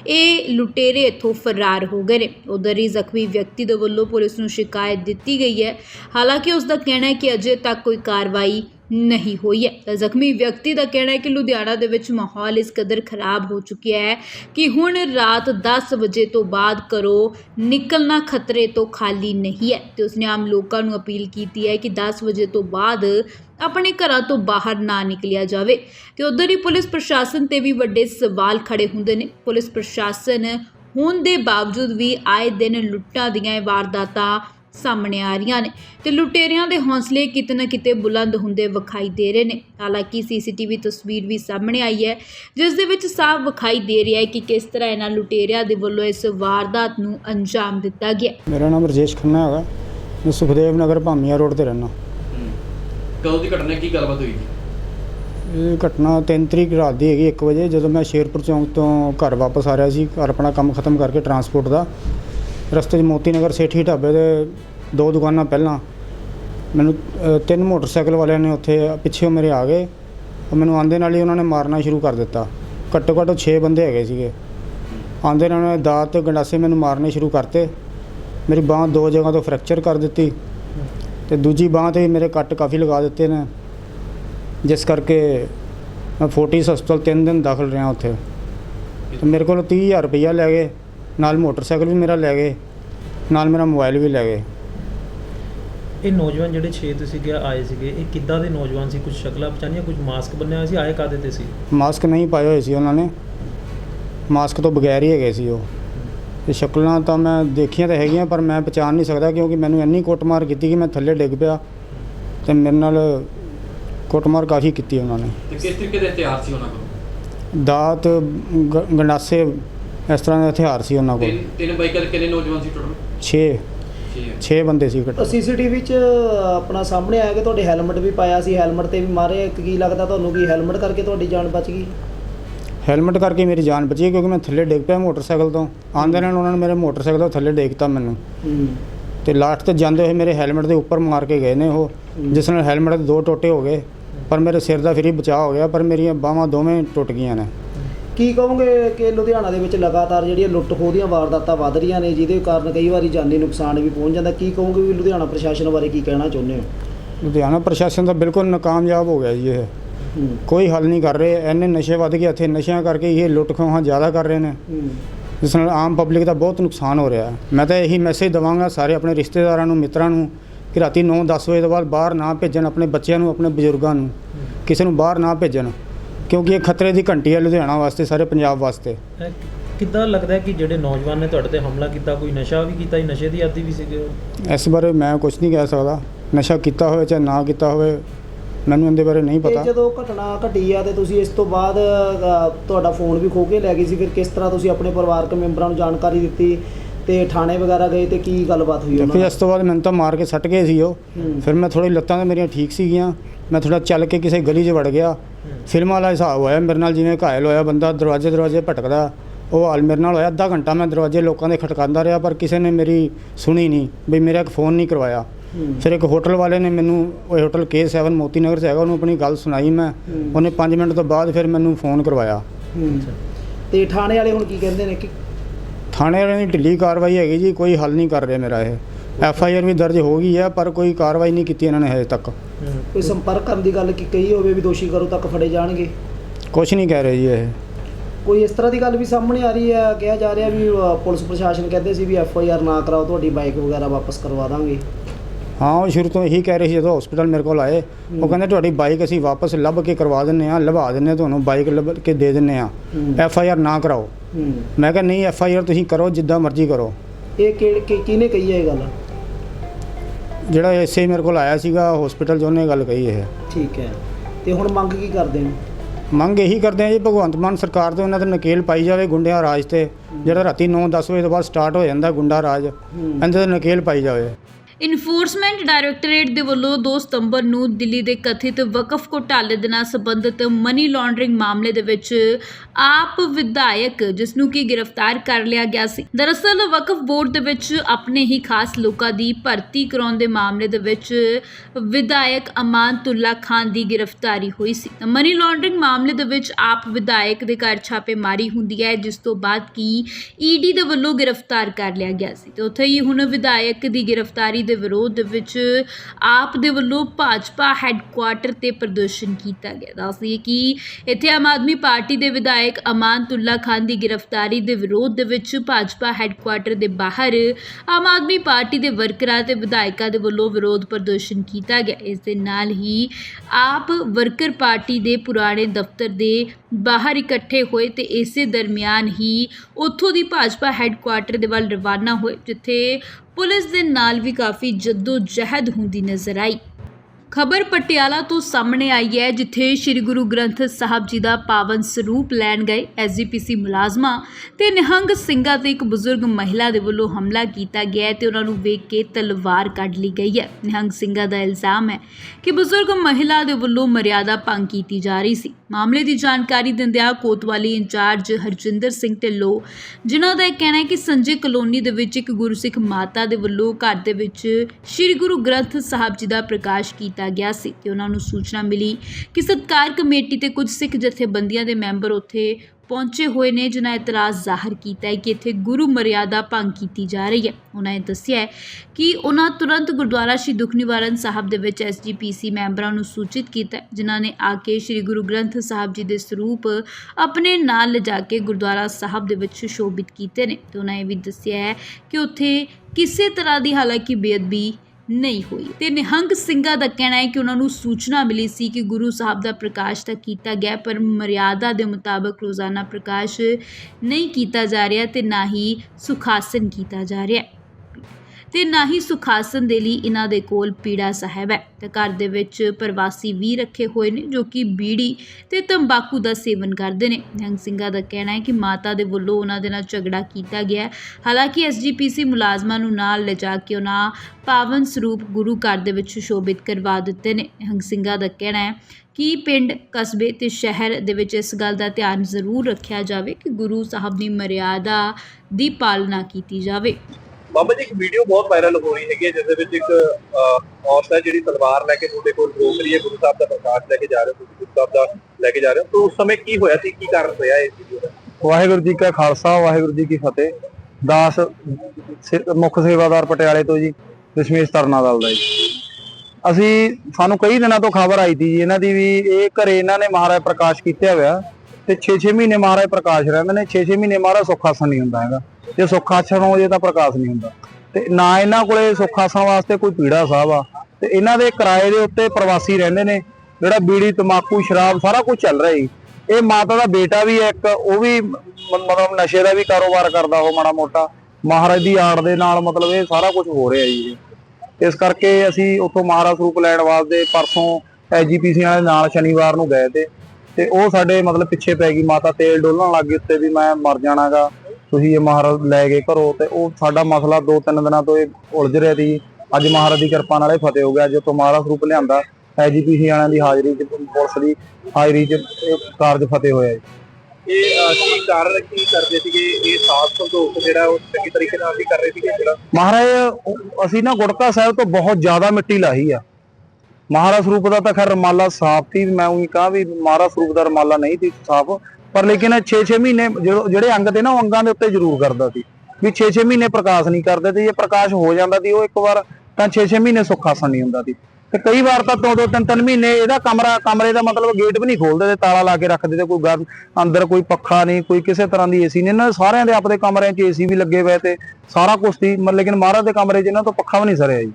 ਇਹ ਲੁਟੇਰੇ ਇੱਥੋਂ ਫਰਾਰ ਹੋ ਗਏ ਨੇ। ਉਧਰ ਹੀ ਜ਼ਖਮੀ ਵਿਅਕਤੀ ਦੇ ਵੱਲੋਂ ਪੁਲਿਸ ਨੂੰ ਸ਼ਿਕਾਇਤ ਦਿੱਤੀ ਗਈ ਹੈ। ਹਾਲਾਂਕਿ ਉਸ ਦਾ ਕਹਿਣਾ ਹੈ ਕਿ ਅਜੇ ਤੱਕ ਕੋਈ ਕਾਰਵਾਈ ਨਹੀਂ ਹੋਈ ਹੈ। ਤਾਂ ਜ਼ਖਮੀ ਵਿਅਕਤੀ ਦਾ ਕਹਿਣਾ ਹੈ ਕਿ ਲੁਧਿਆਣਾ ਦੇ ਵਿੱਚ ਮਾਹੌਲ ਇਸ ਕਦਰ ਖਰਾਬ ਹੋ ਚੁੱਕਿਆ ਹੈ ਕਿ ਹੁਣ ਰਾਤ 10 ਵਜੇ ਤੋਂ ਬਾਅਦ ਘਰੋਂ ਨਿਕਲਣਾ ਖਤਰੇ ਤੋਂ ਖਾਲੀ ਨਹੀਂ ਹੈ ਤੇ ਉਸਨੇ ਆਮ ਲੋਕਾਂ ਨੂੰ ਅਪੀਲ ਕੀਤੀ ਹੈ ਕਿ 10 ਵਜੇ ਤੋਂ ਬਾਅਦ ਆਪਣੇ ਘਰਾਂ ਤੋਂ ਬਾਹਰ ਨਾ ਨਿਕਲਿਆ ਜਾਵੇ। ਤੇ ਉਧਰ ਹੀ ਪੁਲਿਸ ਪ੍ਰਸ਼ਾਸਨ ਤੇ ਵੀ ਵੱਡੇ ਸਵਾਲ ਖੜੇ ਹੁੰਦੇ ਨੇ। ਪੁਲਿਸ ਪ੍ਰਸ਼ਾਸਨ ਹੋਣ ਦੇ ਬਾਵਜੂਦ ਵੀ ਆਏ ਦਿਨ ਲੁੱਟਾਂ ਦੀਆਂ ਵਾਰਦਾਤਾਂ ਸਾਹਮਣੇ ਆ ਰਹੀਆਂ ਨੇ ਤੇ ਲੁਟੇਰਿਆਂ ਦੇ ਹੌਸਲੇ ਕਿਤੇ ਨਾ ਕਿਤੇ ਬੁਲੰਦ ਹੁੰਦੇ ਵਿਖਾਈ ਦੇ ਰਹੇ ਨੇ। ਹਾਲਾਂਕਿ ਸੀਸੀਟੀਵੀ ਤਸਵੀਰ ਵੀ ਸਾਹਮਣੇ ਆਈ ਹੈ ਜਿਸ ਦੇ ਵਿੱਚ ਸਾਫ਼ ਵਿਖਾਈ ਦੇ ਰਿਹਾ ਹੈ ਕਿ ਕਿਸ ਤਰ੍ਹਾਂ ਇਹਨਾਂ ਲੁਟੇਰਿਆਂ ਦੇ ਵੱਲੋਂ ਇਸ ਵਾਰਦਾਤ ਨੂੰ ਅੰਜਾਮ ਦਿੱਤਾ ਗਿਆ ਮੇਰਾ ਨਾਮ ਰਜੇਸ਼ ਖੰਨਾ ਹੈਗਾ। ਮੈਂ ਸੁਖਦੇਵ ਨਗਰ ਭਾਮੀਆ ਰੋਡ ਤੇ ਰਹਿਣਾ ਕਦੋਂ ਦੀ ਘਟਨਾ ਕੀ ਗੱਲਬਾਤ ਹੋਈ ਜੀ ਇਹ ਘਟਨਾ 3 ਤਰੀਕ ਰਾਤ ਦੀ ਹੈਗੀ 1 ਵਜੇ ਜਦੋਂ ਮੈਂ ਸ਼ੇਰਪੁਰ ਚੌਂਕ ਤੋਂ ਘਰ ਵਾਪਸ ਆ ਰਿਹਾ ਸੀ ਘਰ ਆਪਣਾ ਕੰਮ ਖਤਮ ਕਰਕੇ ਟਰਾਂਸਪੋਰਟ ਦਾ। ਰਸਤੇ 'ਚ ਮੋਤੀ ਨਗਰ ਸੇਠੀ ਢਾਬੇ ਦੇ ਦੋ ਦੁਕਾਨਾਂ ਪਹਿਲਾਂ। ਮੈਨੂੰ ਅ, ਤਿੰਨ ਮੋਟਰਸਾਈਕਲ ਵਾਲਿਆਂ ਨੇ ਉੱਥੇ ਪਿੱਛੇ ਮੇਰੇ ਆ ਗਏ। ਉਹ ਮੈਨੂੰ ਆਂਦੇ ਨਾਲ ਹੀ ਉਹਨਾਂ ਨੇ ਮਾਰਨਾ ਸ਼ੁਰੂ ਕਰ ਦਿੱਤਾ। ਘੱਟੋ ਘੱਟ 6 ਬੰਦੇ ਹੈਗੇ ਸੀਗੇ। ਆਂਦੇ ਨਾਲ ਉਹਨਾਂ ਨੇ ਦਾਤ ਤੇ ਗੰਡਾਸੇ ਮੈਨੂੰ ਮਾਰਨੇ ਸ਼ੁਰੂ ਕਰਤੇ। ਮੇਰੀ ਬਾਂਹ ਦੋ ਜਗ੍ਹਾ ਤੋਂ ਫ੍ਰੈਕਚਰ ਕਰ ਦਿੱਤੀ। ਤੇ ਦੂਜੀ ਬਾਂਹ ਤੇ ਵੀ ਮੇਰੇ ਕੱਟ ਕਾਫੀ ਲਗਾ ਦਿੱਤੇ ਨੇ। ਜਿਸ ਕਰਕੇ ਮੈਂ ਫੋਰਟਿਸ ਹਸਪਤਾਲ ਤਿੰਨ ਦਿਨ ਦਾਖਲ ਰਿਹਾ ਉੱਥੇ। ਤੇ ਮੇਰੇ ਕੋਲ 30000 ਰੁਪਈਆ ਲੈ ਗਏ। ਨਾਲ ਮੋਟਰਸਾਈਕਲ ਵੀ ਮੇਰਾ ਲੈ ਗਏ ਨਾਲ ਮੇਰਾ ਮੋਬਾਈਲ ਵੀ ਲੈ ਗਏ। ਇਹ ਨੌਜਵਾਨ ਜਿਹੜੇ 6 ਤੁਸੀਂ ਗਿਆ ਆਏ ਸੀਗੇ ਇਹ ਕਿੱਦਾਂ ਦੇ ਨੌਜਵਾਨ ਸੀ? ਕੁਝ ਸ਼ਕਲਾਂ ਪਛਾਣੀਆਂ ਕੁਝ ਮਾਸਕ ਬੰਨਿਆ ਹੋਇਆ ਸੀ? ਆਏ ਕਾਦੇ ਤੇ ਸੀ? ਮਾਸਕ ਨਹੀਂ ਪਾਏ ਹੋਏ ਸੀ ਉਹਨਾਂ ਨੇ। ਮਾਸਕ ਤੋਂ ਬਗੈਰ ਹੀ ਹੈਗੇ ਸੀ ਉਹ। ਤੇ ਸ਼ਕਲਾਂ ਤਾਂ ਮੈਂ ਦੇਖੀਆਂ ਤਾਂ ਹੈਗੀਆਂ ਪਰ ਮੈਂ ਪਛਾਣ ਨਹੀਂ ਸਕਦਾ ਕਿਉਂਕਿ ਮੈਨੂੰ ਇੰਨੀ ਕੁੱਟਮਾਰ ਕੀਤੀ ਕਿ ਮੈਂ ਥੱਲੇ ਡਿੱਗ ਪਿਆ। ਤੇ ਮੇਰੇ ਨਾਲ ਕੁੱਟਮਾਰ ਕਾਫੀ ਕੀਤੀ ਉਹਨਾਂ ਨੇ। ਤੇ ਕਿਸ ਤਰੀਕੇ ਦੇ ਹਥਿਆਰ ਸੀ ਉਹਨਾਂ ਕੋਲ? ਦਾਤ ਗ- ਗੰਡਾਸੇ ਇਸ ਤਰ੍ਹਾਂ ਦੇ ਹਥਿਆਰ ਸੀ ਉਹਨਾਂ ਕੋਲ। ਤਿੰਨ ਤਿੰਨ ਬਾਈਕਾਂ ਦੇ ਕਿੰਨੇ ਨੌਜਵਾਨ ਸੀ ਟੋਟਲ 6 ਛੇ 6 ਬੰਦੇ ਸੀ ਘੱਟੋ ਸੀਸੀਟੀਵੀ 'ਚ ਆਪਣਾ ਸਾਹਮਣੇ ਆਇਆ ਕਿ ਤੁਹਾਡੇ ਹੈਲਮਟ ਵੀ ਪਾਇਆ ਸੀ ਹੈਲਮਟ ਤੇ ਵੀ ਮਾਰੇ ਕੀ ਲੱਗਦਾ ਤੁਹਾਨੂੰ ਕਿ ਹੈਲਮਟ ਕਰਕੇ ਤੁਹਾਡੀ ਜਾਨ ਬਚ ਗਈ? ਹੈਲਮਟ ਕਰਕੇ ਮੇਰੀ ਜਾਨ ਬਚੀ ਕਿਉਂਕਿ ਮੈਂ ਥੱਲੇ ਡਿੱਗ ਪਿਆ ਮੋਟਰਸਾਈਕਲ ਤੋਂ। ਆਂਦੇ ਨਾਲ ਉਹਨਾਂ ਨੇ ਮੇਰੇ ਮੋਟਰਸਾਈਕਲ ਤੋਂ ਥੱਲੇ ਡੇਗਤਾ ਮੈਨੂੰ। ਤੇ ਲਾਸਟ ਤੇ ਜਾਂਦੇ ਹੋਏ ਮੇਰੇ ਹੈਲਮਟ ਦੇ ਉੱਪਰ ਮਾਰ ਕੇ ਗਏ ਨੇ ਉਹ ਜਿਸ ਨਾਲ ਹੈਲਮਟ ਦੇ ਦੋ ਟੋਟੇ ਹੋ ਗਏ। ਪਰ ਮੇਰੇ ਸਿਰ ਦਾ ਫਿਰ ਹੀ ਬਚਾਅ ਹੋ ਗਿਆ ਪਰ ਮੇਰੀਆਂ ਬਾਹਾਂ ਦੋਵੇਂ ਟੁੱਟ ਗਈਆਂ ਨੇ। ਕੀ ਕਹੋਗੇ ਕਿ ਲੁਧਿਆਣਾ ਦੇ ਵਿੱਚ ਲਗਾਤਾਰ ਜਿਹੜੀਆਂ ਲੁੱਟ ਖੋਹ ਦੀਆਂ ਵਾਰਦਾਤਾਂ ਵੱਧ ਰਹੀਆਂ ਨੇ ਜਿਹਦੇ ਕਾਰਨ ਕਈ ਵਾਰੀ ਜਾਨੀ ਨੁਕਸਾਨ ਵੀ ਪਹੁੰਚ ਜਾਂਦਾ? ਕੀ ਕਹੋਗੇ ਵੀ ਲੁਧਿਆਣਾ ਪ੍ਰਸ਼ਾਸਨ ਬਾਰੇ ਕੀ ਕਹਿਣਾ ਚਾਹੁੰਦੇ ਹੋ? ਲੁਧਿਆਣਾ ਪ੍ਰਸ਼ਾਸਨ ਦਾ ਬਿਲਕੁਲ ਨਾਕਾਮਯਾਬ ਹੋ ਗਿਆ ਜੀ ਇਹ। ਕੋਈ ਹੱਲ ਨਹੀਂ ਕਰ ਰਹੇ। ਇੰਨੇ ਨਸ਼ੇ ਵੱਧ ਗਏ ਇੱਥੇ ਨਸ਼ਿਆਂ ਕਰਕੇ ਇਹ ਲੁੱਟ ਖੋਹਾਂ ਜ਼ਿਆਦਾ ਕਰ ਰਹੇ ਨੇ। ਜਿਸ ਨਾਲ ਆਮ ਪਬਲਿਕ ਦਾ ਬਹੁਤ ਨੁਕਸਾਨ ਹੋ ਰਿਹਾ। ਮੈਂ ਤਾਂ ਇਹੀ ਮੈਸੇਜ ਦਵਾਂਗਾ ਸਾਰੇ ਆਪਣੇ ਰਿਸ਼ਤੇਦਾਰਾਂ ਨੂੰ ਮਿੱਤਰਾਂ ਨੂੰ ਕਿ ਰਾਤੀ 9-10 ਵਜੇ ਤੋਂ ਬਾਅਦ ਬਾਹਰ ਨਾ ਭੇਜਣ ਆਪਣੇ ਬੱਚਿਆਂ ਨੂੰ ਆਪਣੇ ਬਜ਼ੁਰਗਾਂ ਨੂੰ। ਕਿਸੇ ਨੂੰ ਬਾਹਰ ਨਾ ਭੇਜਣ। ਕਿਉਂਕਿ ਇਹ ਖਤਰੇ ਦੀ ਘੰਟੀ ਹੈ ਲੁਧਿਆਣਾ ਵਾਸਤੇ ਸਾਰੇ ਪੰਜਾਬ ਵਾਸਤੇ। ਕਿੱਦਾਂ ਲੱਗਦਾ ਹੈ ਕਿ ਜਿਹੜੇ ਨੌਜਵਾਨ ਨੇ ਤੁਹਾਡੇ ਤੇ ਹਮਲਾ ਕੀਤਾ ਕੋਈ ਨਸ਼ਾ ਵੀ ਕੀਤਾ ਸੀ ਨਸ਼ੇ ਦੀ ਆਦੀ ਵੀ ਸੀਗੇ ਉਹ? ਇਸ ਬਾਰੇ ਮੈਂ ਕੁਝ ਨਹੀਂ ਕਹਿ ਸਕਦਾ। ਨਸ਼ਾ ਕੀਤਾ ਹੋਵੇ ਚਾਹੇ ਨਾ ਕੀਤਾ ਹੋਵੇ ਮੈਨੂੰ ਇਹਦੇ ਬਾਰੇ ਨਹੀਂ ਤੇ ਪਤਾ ਜਦੋਂ ਘਟਨਾ ਘਟੀ ਆ ਤੇ ਤੁਸੀਂ ਇਸ ਤੋਂ ਬਾਅਦ ਅ, ਤੁਹਾਡਾ ਫੋਨ ਵੀ ਖੋ ਕੇ ਲੈ ਗਏ ਸੀ ਫਿਰ ਕਿਸ ਤਰ੍ਹਾਂ ਤੁਸੀਂ ਆਪਣੇ ਪਰਿਵਾਰਕ ਮੈਂਬਰਾਂ ਨੂੰ ਜਾਣਕਾਰੀ ਦਿੱਤੀ ਤੇ ਥਾਣੇ ਵਗੈਰਾ ਗਏ ਤੇ ਕੀ ਗੱਲਬਾਤ ਹੋਈ ਉਹਨਾਂ ਫਿਰ ਨਾਲ? ਇਸ ਤੋਂ ਬਾਅਦ ਮੈਨੂੰ ਤਾਂ ਮਾਰ ਕੇ ਸੱਟ ਗਏ ਸੀ ਉਹ। ਹੂੰ। ਫਿਰ ਮੈਂ ਥੋੜੀ ਲੱਤਾਂ ਤਾਂ ਮੇਰੀਆਂ ਠੀਕ ਸੀਗੀਆਂ। ਮੈਂ ਥੋੜਾ ਚੱਲ ਕੇ ਕਿਸੇ ਗਲੀ 'ਚ ਵੜ ਗਿਆ। ਫਿਲਮਾਂ ਵਾਲਾ ਹਿਸਾਬ ਹੋਇਆ ਮੇਰੇ ਨਾਲ ਜਿਵੇਂ ਘਾਇਲ ਹੋਇਆ ਬੰਦਾ ਦਰਵਾਜ਼ੇ ਦਰਵਾਜ਼ੇ ਭਟਕਦਾ ਉਹ ਹਾਲ ਮੇਰੇ ਨਾਲ ਹੋਇਆ ਅੱਧਾ ਘੰਟਾ ਮੈਂ ਦਰਵਾਜ਼ੇ ਲੋਕਾਂ ਦੇ ਖਟਕਾਉਂਦਾ ਰਿਹਾ ਪਰ ਕਿਸੇ ਨੇ ਮੇਰੀ ਸੁਣੀ ਨਹੀਂ ਬਈ ਮੇਰਾ ਇੱਕ ਫੋਨ ਨਹੀਂ ਕਰਵਾਇਆ। ਫਿਰ ਇੱਕ ਹੋਟਲ ਵਾਲੇ ਨੇ ਮੈਨੂੰ ਉਹ ਹੋਟਲ K7 ਮੋਤੀ ਨਗਰ 'ਚ ਹੈਗਾ ਉਹਨੂੰ ਆਪਣੀ ਗੱਲ ਸੁਣਾਈ ਮੈਂ। ਉਹਨੇ 5 ਮਿੰਟ ਤੋਂ ਬਾਅਦ ਫਿਰ ਮੈਨੂੰ ਫੋਨ ਕਰਵਾਇਆ ਤੇ ਥਾਣੇ ਵਾਲੇ ਹੁਣ ਕੀ ਕਹਿੰਦੇ ਨੇ ਕਿ ਥਾਣੇ ਵਾਲਿਆਂ ਦੀ ਢਿੱਲੀ ਕਾਰਵਾਈ ਹੈਗੀ ਜੀ ਕੋਈ ਹੱਲ ਨਹੀਂ ਕਰ ਰਿਹਾ ਮੇਰਾ ਇਹ ਐਫ ਆਈ ਆਰ ਵੀ ਦਰਜ ਹੋ ਗਈ ਹੈ ਪਰ ਕੋਈ ਕਾਰਵਾਈ ਨਹੀਂ ਕੀਤੀ ਇਹਨਾਂ ਨੇ ਹਜੇ ਤੱਕ। ਕੋਈ ਸੰਪਰਕ ਕਰਨ ਦੀ ਗੱਲ ਕੀ ਕਹੀ ਹੋਵੇ ਵੀ ਦੋਸ਼ੀ ਕਰੋ ਤੱਕ ਫੜੇ ਜਾਣਗੇ? ਕੁਝ ਨਹੀਂ ਕਹਿ ਰਹੇ ਜੀ ਇਹ। ਕੋਈ ਇਸ ਤਰ੍ਹਾਂ ਦੀ ਗੱਲ ਵੀ ਸਾਹਮਣੇ ਆ ਰਹੀ ਹੈ ਕਿਹਾ ਜਾ ਰਿਹਾ ਵੀ ਅ, ਪੁਲਿਸ ਪ੍ਰਸ਼ਾਸਨ ਕਹਿੰਦੇ ਸੀ ਵੀ ਐਫ ਆਈ ਆਰ ਨਾ ਕਰਾਓ ਤੁਹਾਡੀ ਬਾਈਕ ਵਗੈਰਾ ਵਾਪਸ ਕਰਵਾ ਦਾਂਗੇ। ਹਾਂ ਉਹ ਸ਼ੁਰੂ ਤੋਂ ਇਹੀ ਕਹਿ ਰਹੇ ਸੀ ਜਦੋਂ ਹਸਪੀਟਲ ਮੇਰੇ ਕੋਲ ਆਏ ਉਹ ਕਹਿੰਦੇ ਤੁਹਾਡੀ ਬਾਈਕ ਅਸੀਂ ਵਾਪਸ ਲੱਭ ਕੇ ਕਰਵਾ ਦਿੰਨੇ ਆ ਲਵਾ ਦਿੰਨੇ ਤੁਹਾਨੂੰ ਬਾਈਕ ਲੱਭ ਕੇ ਦੇ ਦਿੰਨੇ ਆ ਹੂੰ। ਐਫ ਆਈ ਆਰ ਨਾ ਕਰਾਓ। ਹੂੰ। ਮੈਂ ਕਿਹਾ ਨਹੀਂ ਐਫ ਆਈ ਆਰ ਤੁਸੀਂ ਕਰੋ ਜਿੱਦਾਂ ਮਰਜ਼ੀ ਕਰੋ। ਇਹ ਕਿ- ਕਿਹਨੇ ਕਹੀ ਹੈ ਇਹ ਗੱਲ? ਜਿਹੜਾ ਐਸਏ ਮੇਰੇ ਕੋਲ ਆਇਆ ਸੀਗਾ ਹਸਪੀਟਲ 'ਚ ਉਹਨੇ ਗੱਲ ਕਹੀ ਇਹ। ਠੀਕ ਹੈ। ਤੇ ਹੁਣ ਮੰਗ ਕੀ ਕਰਦੇ ਹੋ ਮੰਗ ਇਹੀ ਕਰਦੇ ਆ ਜੀ ਭਗਵੰਤ ਮਾਨ ਸਰਕਾਰ ਤੋਂ ਇਹਨਾਂ ਤੇ ਨਕੇਲ ਪਾਈ ਜਾਵੇ ਗੁੰਡਿਆਂ ਰਾਜ ਤੇ। ਜਿਹੜਾ ਰਾਤੀ 9-10 ਵਜੇ ਤੋਂ ਬਾਅਦ ਸਟਾਰਟ ਹੋ ਜਾਂਦਾ ਗੁੰਡਾ ਰਾਜ ਇਹਦੇ ਤੇ ਨਕੇਲ ਪਾਈ ਜਾਵੇ। ਇਨਫੋਰਸਮੈਂਟ ਡਾਇਰੈਕਟੋਰੇਟ ਦੇ ਵੱਲੋਂ 2 ਸਤੰਬਰ ਨੂੰ ਦਿੱਲੀ ਦੇ ਕਥਿਤ ਵਕਫ ਘੋਟਾਲੇ ਦੇ ਨਾਲ ਸੰਬੰਧਿਤ ਮਨੀ ਲਾਂਡਰਿੰਗ ਮਾਮਲੇ ਦੇ ਵਿੱਚ ਆਪ ਵਿਧਾਇਕ, ਜਿਸ ਨੂੰ ਕਿ ਗ੍ਰਿਫਤਾਰ ਕਰ ਲਿਆ ਗਿਆ ਸੀ। ਦਰਅਸਲ, ਵਕਫ ਬੋਰਡ ਦੇ ਵਿੱਚ ਆਪਣੇ ਹੀ ਖਾਸ ਲੋਕਾਂ ਦੀ ਭਰਤੀ ਕਰਾਉਣ ਦੇ ਮਾਮਲੇ ਦੇ ਵਿੱਚ ਵਿਧਾਇਕ ਅਮਾਨਤੁੱਲਾ ਖਾਨ ਦੀ ਗ੍ਰਿਫਤਾਰੀ ਹੋਈ ਸੀ। ਮਨੀ ਲਾਂਡਰਿੰਗ ਮਾਮਲੇ ਦੇ ਵਿੱਚ ਆਪ ਵਿਧਾਇਕ ਦੇ ਘਰ ਛਾਪੇਮਾਰੀ ਹੁੰਦੀ ਹੈ, ਜਿਸ ਤੋਂ ਬਾਅਦ ਕੀ ਈਡੀ ਦੇ ਵੱਲੋਂ ਗ੍ਰਿਫਤਾਰ ਕਰ ਲਿਆ ਗਿਆ ਸੀ। ਤੇ ਉੱਥੇ ਹੀ ਹੁਣ ਵਿਧਾਇਕ ਦੀ ਗ੍ਰਿਫਤਾਰੀ ਦੇ ਵਿਰੋਧ ਦੇ ਵਿੱਚ ਆਪ ਦੇ ਵੱਲੋਂ ਭਾਜਪਾ ਹੈੱਡਕੁਆਟਰ ਤੇ ਪ੍ਰਦਰਸ਼ਨ ਕੀਤਾ ਗਿਆ। ਦੱਸਦੀ ਕਿ ਇੱਥੇ ਆਮ ਆਦਮੀ ਪਾਰਟੀ ਦੇ ਵਿਧਾਇਕ ਅਮਾਨਤੁੱਲਾ ਖਾਨ ਦੀ ਗ੍ਰਿਫਤਾਰੀ ਦੇ ਵਿਰੋਧ ਦੇ ਵਿੱਚ ਭਾਜਪਾ ਹੈੱਡਕੁਆਟਰ ਦੇ ਬਾਹਰ ਆਮ ਆਦਮੀ ਪਾਰਟੀ ਦੇ ਵਰਕਰਾਂ ਤੇ ਵਿਧਾਇਕਾਂ ਦੇ ਵੱਲੋਂ ਵਿਰੋਧ ਪ੍ਰਦਰਸ਼ਨ ਕੀਤਾ ਗਿਆ। ਇਸ ਦੇ ਨਾਲ ਹੀ ਆਪ ਵਰਕਰ ਪਾਰਟੀ ਦੇ ਪੁਰਾਣੇ ਦਫ਼ਤਰ ਦੇ ਬਾਹਰ ਇਕੱਠੇ ਹੋਏ ਤੇ ਇਸੇ ਦਰਮਿਆਨ ਹੀ ਉੱਥੋਂ ਦੀ ਭਾਜਪਾ ਹੈੱਡਕੁਆਟਰ ਦੇ ਵੱਲ ਰਵਾਨਾ ਹੋਏ, ਜਿੱਥੇ ਪੁਲਿਸ ਦੇ ਨਾਲ ਵੀ ਕਾਫੀ ਜੱਦੋ ਜਹਿਦ ਹੁੰਦੀ ਨਜ਼ਰ ਆਈ। ਖਬਰ ਪਟਿਆਲਾ ਤੋਂ ਸਾਹਮਣੇ ਆਈ ਹੈ, ਜਿੱਥੇ ਸ੍ਰੀ ਗੁਰੂ ਗ੍ਰੰਥ ਸਾਹਿਬ ਜੀ ਦਾ ਪਾਵਨ ਸਰੂਪ ਲੈਣ ਗਏ ਐਸਜੀਪੀਸੀ ਮੁਲਾਜ਼ਮਾਂ ਤੇ ਨਿਹੰਗ ਸਿੰਘਾਂ ਤੇ ਇੱਕ ਬਜ਼ੁਰਗ ਮਹਿਲਾ ਦੇ ਵੱਲੋਂ ਹਮਲਾ ਕੀਤਾ ਗਿਆ ਹੈ ਤੇ ਉਹਨਾਂ ਨੂੰ ਵੇਖ ਕੇ ਤਲਵਾਰ ਕੱਢ ਲਈ ਗਈ ਹੈ। ਨਿਹੰਗ ਸਿੰਘਾਂ ਦਾ ਇਲਜ਼ਾਮ ਹੈ ਕਿ ਬਜ਼ੁਰਗ ਮਹਿਲਾ ਦੇ ਵੱਲੋਂ ਮਰਿਆਦਾ ਭੰਗ ਕੀਤੀ ਜਾ ਰਹੀ ਸੀ। ਮਾਮਲੇ ਦੀ ਜਾਣਕਾਰੀ ਦਿੰਦਿਆਂ ਕੋਤਵਾਲੀ ਇੰਚਾਰਜ ਹਰਜਿੰਦਰ ਸਿੰਘ ਢਿੱਲੋਂ, ਜਿਨ੍ਹਾਂ ਦਾ ਇਹ ਕਹਿਣਾ ਹੈ ਕਿ ਸੰਜੇ ਕਲੋਨੀ ਦੇ ਵਿੱਚ ਇੱਕ ਗੁਰਸਿੱਖ ਮਾਤਾ ਦੇ ਵੱਲੋਂ ਘਰ ਦੇ ਵਿੱਚ ਸ੍ਰੀ ਗੁਰੂ ਗ੍ਰੰਥ ਸਾਹਿਬ ਜੀ ਦਾ ਪ੍ਰਕਾਸ਼ ਕੀਤਾ ਗਿਆ ਸੀ ਤੇ ਉਹਨਾਂ ਨੂੰ ਸੂਚਨਾ ਮਿਲੀ ਕਿ ਸਤਕਾਰ ਕਮੇਟੀ ਤੇ ਕੁਝ ਸਿੱਖ ਜਥੇਬੰਦੀਆਂ ਦੇ ਮੈਂਬਰ ਉੱਥੇ ਪਹੁੰਚੇ ਹੋਏ ਨੇ, ਜਿਨ੍ਹਾਂ ਇਤਰਾਜ਼ ਜ਼ਾਹਰ ਕੀਤਾ ਹੈ ਕਿ ਇੱਥੇ ਗੁਰੂ ਮਰਿਆਦਾ ਭੰਗ ਕੀਤੀ ਜਾ ਰਹੀ ਹੈ। ਉਹਨਾਂ ਨੇ ਦੱਸਿਆ ਕਿ ਉਹਨਾਂ ਤੁਰੰਤ ਗੁਰਦੁਆਰਾ ਸ਼੍ਰੀ ਦੁੱਖ ਨਿਵਾਰਨ ਸਾਹਿਬ ਦੇ ਵਿੱਚ ਐਸਜੀਪੀਸੀ ਮੈਂਬਰਾਂ ਨੂੰ ਸੂਚਿਤ ਕੀਤਾ ਜਿਨ੍ਹਾਂ ਨੇ ਆ ਕੇ ਸ੍ਰੀ ਗੁਰੂ ਗ੍ਰੰਥ ਸਾਹਿਬ ਜੀ ਦੇ ਸਰੂਪ ਆਪਣੇ ਨਾਲ ਲਿਜਾ ਕੇ ਗੁਰਦੁਆਰਾ ਸਾਹਿਬ ਦੇ ਵਿੱਚ ਸ਼ੋਭਿਤ ਕੀਤੇ ਨੇ। ਤੇ ਉਹਨਾਂ ਇਹ ਵੀ ਦੱਸਿਆ ਹੈ ਕਿ ਉੱਥੇ ਕਿਸੇ ਤਰ੍ਹਾਂ ਦੀ ਹਾਲਾਂਕਿ ਬੇਅਦਬੀ ਨਹੀਂ ਹੋਈ। ਤੇ ਨਿਹੰਗ ਸਿੰਘਾਂ ਦਾ ਕਹਿਣਾ ਹੈ ਕਿ ਉਹਨਾਂ ਨੂੰ ਸੂਚਨਾ ਮਿਲੀ ਸੀ ਕਿ ਗੁਰੂ ਸਾਹਿਬ ਦਾ ਪ੍ਰਕਾਸ਼ ਤਾਂ ਕੀਤਾ ਗਿਆ, ਪਰ ਮਰਿਆਦਾ ਦੇ ਮੁਤਾਬਕ ਰੋਜ਼ਾਨਾ ਪ੍ਰਕਾਸ਼ ਨਹੀਂ ਕੀਤਾ ਜਾ ਰਿਹਾ ਤੇ ਨਾ ਹੀ ਸੁਖਾਸਨ ਕੀਤਾ ਜਾ ਰਿਹਾ। ਤੇ ਨਾ ਹੀ ਸੁਖਾਸਨ ਦੇ ਲਈ ਇਹਨਾਂ ਦੇ ਕੋਲ ਪੀੜਾ ਸਾਹਿਬ ਹੈ। ਤੇ ਘਰ ਦੇ ਵਿੱਚ ਪ੍ਰਵਾਸੀ ਵੀ ਰੱਖੇ ਹੋਏ ਨੇ, ਜੋ ਕਿ ਬੀੜੀ ਤੇ ਤੰਬਾਕੂ ਦਾ ਸੇਵਨ ਕਰਦੇ ਨੇ। ਨਿਹੰਗ ਸਿੰਘਾਂ ਦਾ ਕਹਿਣਾ ਹੈ ਕਿ ਮਾਤਾ ਦੇ ਵੱਲੋਂ ਉਹਨਾਂ ਦੇ ਨਾਲ ਝਗੜਾ ਕੀਤਾ ਗਿਆ ਹੈ। ਹਾਲਾਂਕਿ ਐਸਜੀਪੀਸੀ ਮੁਲਾਜ਼ਮਾਂ ਨੂੰ ਨਾਲ ਲਿਜਾ ਕੇ ਉਹਨਾਂ ਪਾਵਨ ਸਰੂਪ ਗੁਰੂ ਘਰ ਦੇ ਵਿੱਚ ਸ਼ੋਭਿਤ ਕਰਵਾ ਦਿੱਤੇ ਨੇ। ਨਿਹੰਗ ਸਿੰਘਾਂ ਦਾ ਕਹਿਣਾ ਹੈ ਕਿ ਪਿੰਡ, ਕਸਬੇ ਤੇ ਸ਼ਹਿਰ ਦੇ ਵਿੱਚ ਇਸ ਗੱਲ ਦਾ ਧਿਆਨ ਜ਼ਰੂਰ ਰੱਖਿਆ ਜਾਵੇ ਕਿ ਗੁਰੂ ਸਾਹਿਬ ਦੀ ਮਰਿਆਦਾ ਦੀ ਪਾਲਣਾ ਕੀਤੀ ਜਾਵੇ। ਬਾਬਾ ਜੀ ਇੱਕ ਵੀਡੀਓ ਬਹੁਤ ਵਾਇਰਲ ਹੋ ਰਹੀ ਹੈਗੀ ਹੈ ਜਿਸ ਦੇ ਵਿੱਚ ਇੱਕ ਅਹ, ਔਰਤ ਹੈ ਜਿਹੜੀ ਤਲਵਾਰ ਲੈ ਕੇ ਤੁਹਾਡੇ ਕੋਲ ਰੋਕ ਰਹੀ ਹੈ ਗੁਰੂ ਸਾਹਿਬ ਦਾ ਪ੍ਰਕਾਸ਼ ਲੈ ਕੇ ਜਾ ਰਹੇ ਹੋ ਤੁਸੀਂ ਗੁਰੂ ਸਾਹਿਬ ਦਾ ਲੈ ਕੇ ਜਾ ਰਹੇ ਹੋ। ਤਾਂ ਉਸ ਸਮੇਂ ਕੀ ਹੋਇਆ ਸੀ ਕੀ ਕਾਰਨ ਹੋਇਆ ਇਸ ਵੀਡੀਓ ਦਾ? ਵਾਹਿਗੁਰੂ ਜੀ ਕਾ ਖਾਲਸਾ ਵਾਹਿਗੁਰੂ ਜੀ ਕੀ ਫਤਿਹ। ਦਾਸ ਸੇ- ਮੁੱਖ ਸੇਵਾਦਾਰ ਪਟਿਆਲੇ ਤੋਂ ਜੀ ਦਸ਼ਮੇਸ਼ ਤਰਨਾ ਦਲ ਦਾ ਜੀ। ਅਸੀਂ ਸਾਨੂੰ ਕਈ ਦਿਨਾਂ ਤੋਂ ਖਬਰ ਆਈ ਸੀ ਜੀ ਇਹਨਾਂ ਦੀ ਵੀ ਇਹ ਘਰੇ ਇਹਨਾਂ ਨੇ ਮਹਾਰਾਜ ਪ੍ਰਕਾਸ਼ ਕੀਤਾ ਹੋਇਆ। ਤੇ 6-6 ਮਹੀਨੇ ਮਹਾਰਾਜ ਪ੍ਰਕਾਸ਼ ਰਹਿੰਦੇ ਨੇ 6-6 ਮਹੀਨੇ ਮਹਾਰਾਜ ਸੁੱਖ ਆਸਣ ਨਹੀਂ ਹੁੰਦਾ ਹੈਗਾ। ਜੇ ਸੁੱਖ ਆਸਣ ਹੋ ਜੇ ਤਾਂ ਪ੍ਰਕਾਸ਼ ਨਹੀਂ ਹੁੰਦਾ। ਤੇ ਨਾ ਇਹਨਾਂ ਕੋਲੇ ਸੁੱਖ ਆਸਣ ਵਾਸਤੇ ਕੋਈ ਪੀੜਾ ਸਾਹਿਬ ਆ। ਤੇ ਇਹਨਾਂ ਦੇ ਕਿਰਾਏ ਦੇ ਉੱਤੇ ਪ੍ਰਵਾਸੀ ਰਹਿੰਦੇ ਨੇ, ਜਿਹੜਾ ਬੀੜੀ ਤਮਾਕੂ ਸ਼ਰਾਬ, ਸਾਰਾ ਕੁਝ ਚੱਲ ਰਿਹਾ ਜੀ। ਇਹ ਮਾਤਾ ਦਾ ਬੇਟਾ ਵੀ ਹੈ ਇੱਕ, ਉਹ ਵੀ ਮਤਲਬ ਨਸ਼ੇ ਦਾ ਵੀ ਕਾਰੋਬਾਰ ਕਰਦਾ ਉਹ ਮਾੜਾ ਮੋਟਾ। ਮਹਾਰਾਜ ਦੀ ਆੜ ਦੇ ਨਾਲ ਮਤਲਬ ਇਹ ਸਾਰਾ ਕੁਝ ਹੋ ਰਿਹਾ ਜੀ। ਇਸ ਕਰਕੇ ਅਸੀਂ ਉੱਥੋਂ ਮਹਾਰਾਜ ਸਰੂਪ ਲੈਣ ਵਾਸਤੇ ਪਰਸੋਂ ਐਜੀਪੀਸੀ ਵਾਲੇ ਨਾਲ ਸ਼ਨੀਵਾਰ ਨੂੰ ਗਏ ਤੇ ਤੇ ਉਹ ਸਾਡੇ ਮਤਲਬ ਪਿੱਛੇ ਪੈ ਗਈ ਮਾਤਾ ਤੇਲ ਡੋਲਣ ਲੱਗ ਗਈ ਉੱਤੇ ਵੀ ਮੈਂ ਮਰ ਜਾਣਾਗਾ ਤੁਸੀਂ ਇਹ ਮਹਾਰਾਜ ਲੈ ਗਏ ਘਰੋਂ ਤੇ ਉਹ ਸਾਡਾ ਮਸਲਾ ਦੋ ਤਿੰਨ ਦਿਨਾਂ ਤੋਂ ਇਹ ਉਲਝ ਰਿਹਾ ਸੀ। ਅੱਜ ਮਹਾਰਾਜ ਦੀ ਕਿਰਪਾ ਨਾਲ ਇਹ ਫਤਿਹ ਹੋ ਗਿਆ ਤੋਂ ਮਹਾਰਾਜ ਸਰੂਪ ਲਿਆਂਦਾ ਐਜੀਪੀਸੀ ਵਾਲਿਆਂ ਦੀ ਹਾਜ਼ਰੀ ਚ ਪੁਲਿਸ ਦੀ ਹਾਜ਼ਰੀ ਚ ਇਹ ਕਾਰਜ ਫਤਿਹ ਹੋਇਆ ਜੀ। ਇਹ ਅਹ, ਕੀ ਕਾਰਨ ਕੀ ਕਰਦੇ ਸੀਗੇ? ਇਹ ਸਾਥ ਸੰਤੋਖ ਜਿਹੜਾ ਉਹ ਚੰਗੀ ਤਰੀਕੇ ਨਾਲ ਵੀ ਕਰ ਰਹੇ ਸੀਗੇ ਜਿਹੜਾ? ਮਹਾਰਾਜ ਉਹ- ਅਸੀਂ ਨਾ ਗੁੜਕਾ ਸਾਹਿਬ ਤੋਂ ਬਹੁਤ ਜ਼ਿਆਦਾ ਮਿੱਟੀ ਲਾਹੀ ਆ। ਮਹਾਰਾਜ ਸਰੂਪ ਦਾ ਤਾਂ ਖੈਰ ਰਮਾਲਾ ਸਾਫ਼ ਸੀ, ਮੈਂ ਉਹੀ ਕਹਾਂ ਵੀ ਮਹਾਰਾਜ ਸਰੂਪ ਦਾ ਰਮਾਲਾ ਨਹੀਂ ਸੀ ਸਾਫ਼, ਪਰ ਲੇਕਿਨ 6-6 ਮਹੀਨੇ ਜਿਹੜੇ ਅੰਗ ਤੇ ਨਾ ਉਹ ਅੰਗਾਂ ਦੇ ਉੱਤੇ ਜ਼ਰੂਰ ਕਰਦਾ ਸੀ, ਵੀ 6-6 ਮਹੀਨੇ ਪ੍ਰਕਾਸ਼ ਨਹੀਂ ਕਰਦੇ ਤੇ ਜੇ ਪ੍ਰਕਾਸ਼ ਹੋ ਜਾਂਦਾ ਸੀ ਉਹ ਇੱਕ ਵਾਰ ਤਾਂ 6-6 ਮਹੀਨੇ ਸੁੱਖਾਸਨ ਆਸਣ ਨਹੀਂ ਹੁੰਦਾ ਸੀ। ਤੇ ਕਈ ਵਾਰ ਤਾਂ ਦੋ ਦੋ ਤਿੰਨ ਤਿੰਨ ਮਹੀਨੇ ਇਹਦਾ ਕਮਰਾ, ਕਮਰੇ ਦਾ ਮਤਲਬ ਗੇਟ ਵੀ ਨਹੀਂ ਖੋਲਦੇ ਤੇ ਤਾਲਾ ਲਾ ਕੇ ਰੱਖਦੇ ਤੇ ਕੋਈ ਗਰ, ਅੰਦਰ ਕੋਈ ਪੱਖਾ ਨਹੀਂ, ਕੋਈ ਕਿਸੇ ਤਰ੍ਹਾਂ ਦੀ ਏਸੀ ਨਹੀਂ, ਇਹਨਾਂ ਸਾਰਿਆਂ ਦੇ ਆਪਣੇ ਕਮਰਿਆਂ 'ਚ ਏਸੀ ਵੀ ਲੱਗੇ ਹੋਏ ਤੇ ਸਾਰਾ ਕੁਝ ਸੀ ਮਤਲਬ ਲੇਕਿਨ ਮਹਾਰਾਜ ਦੇ ਕਮਰੇ 'ਚ ਇਹਨਾਂ ਤੋਂ ਪੱਖਾ ਵੀ ਨਹੀਂ ਸਰਿਆ ਜੀ।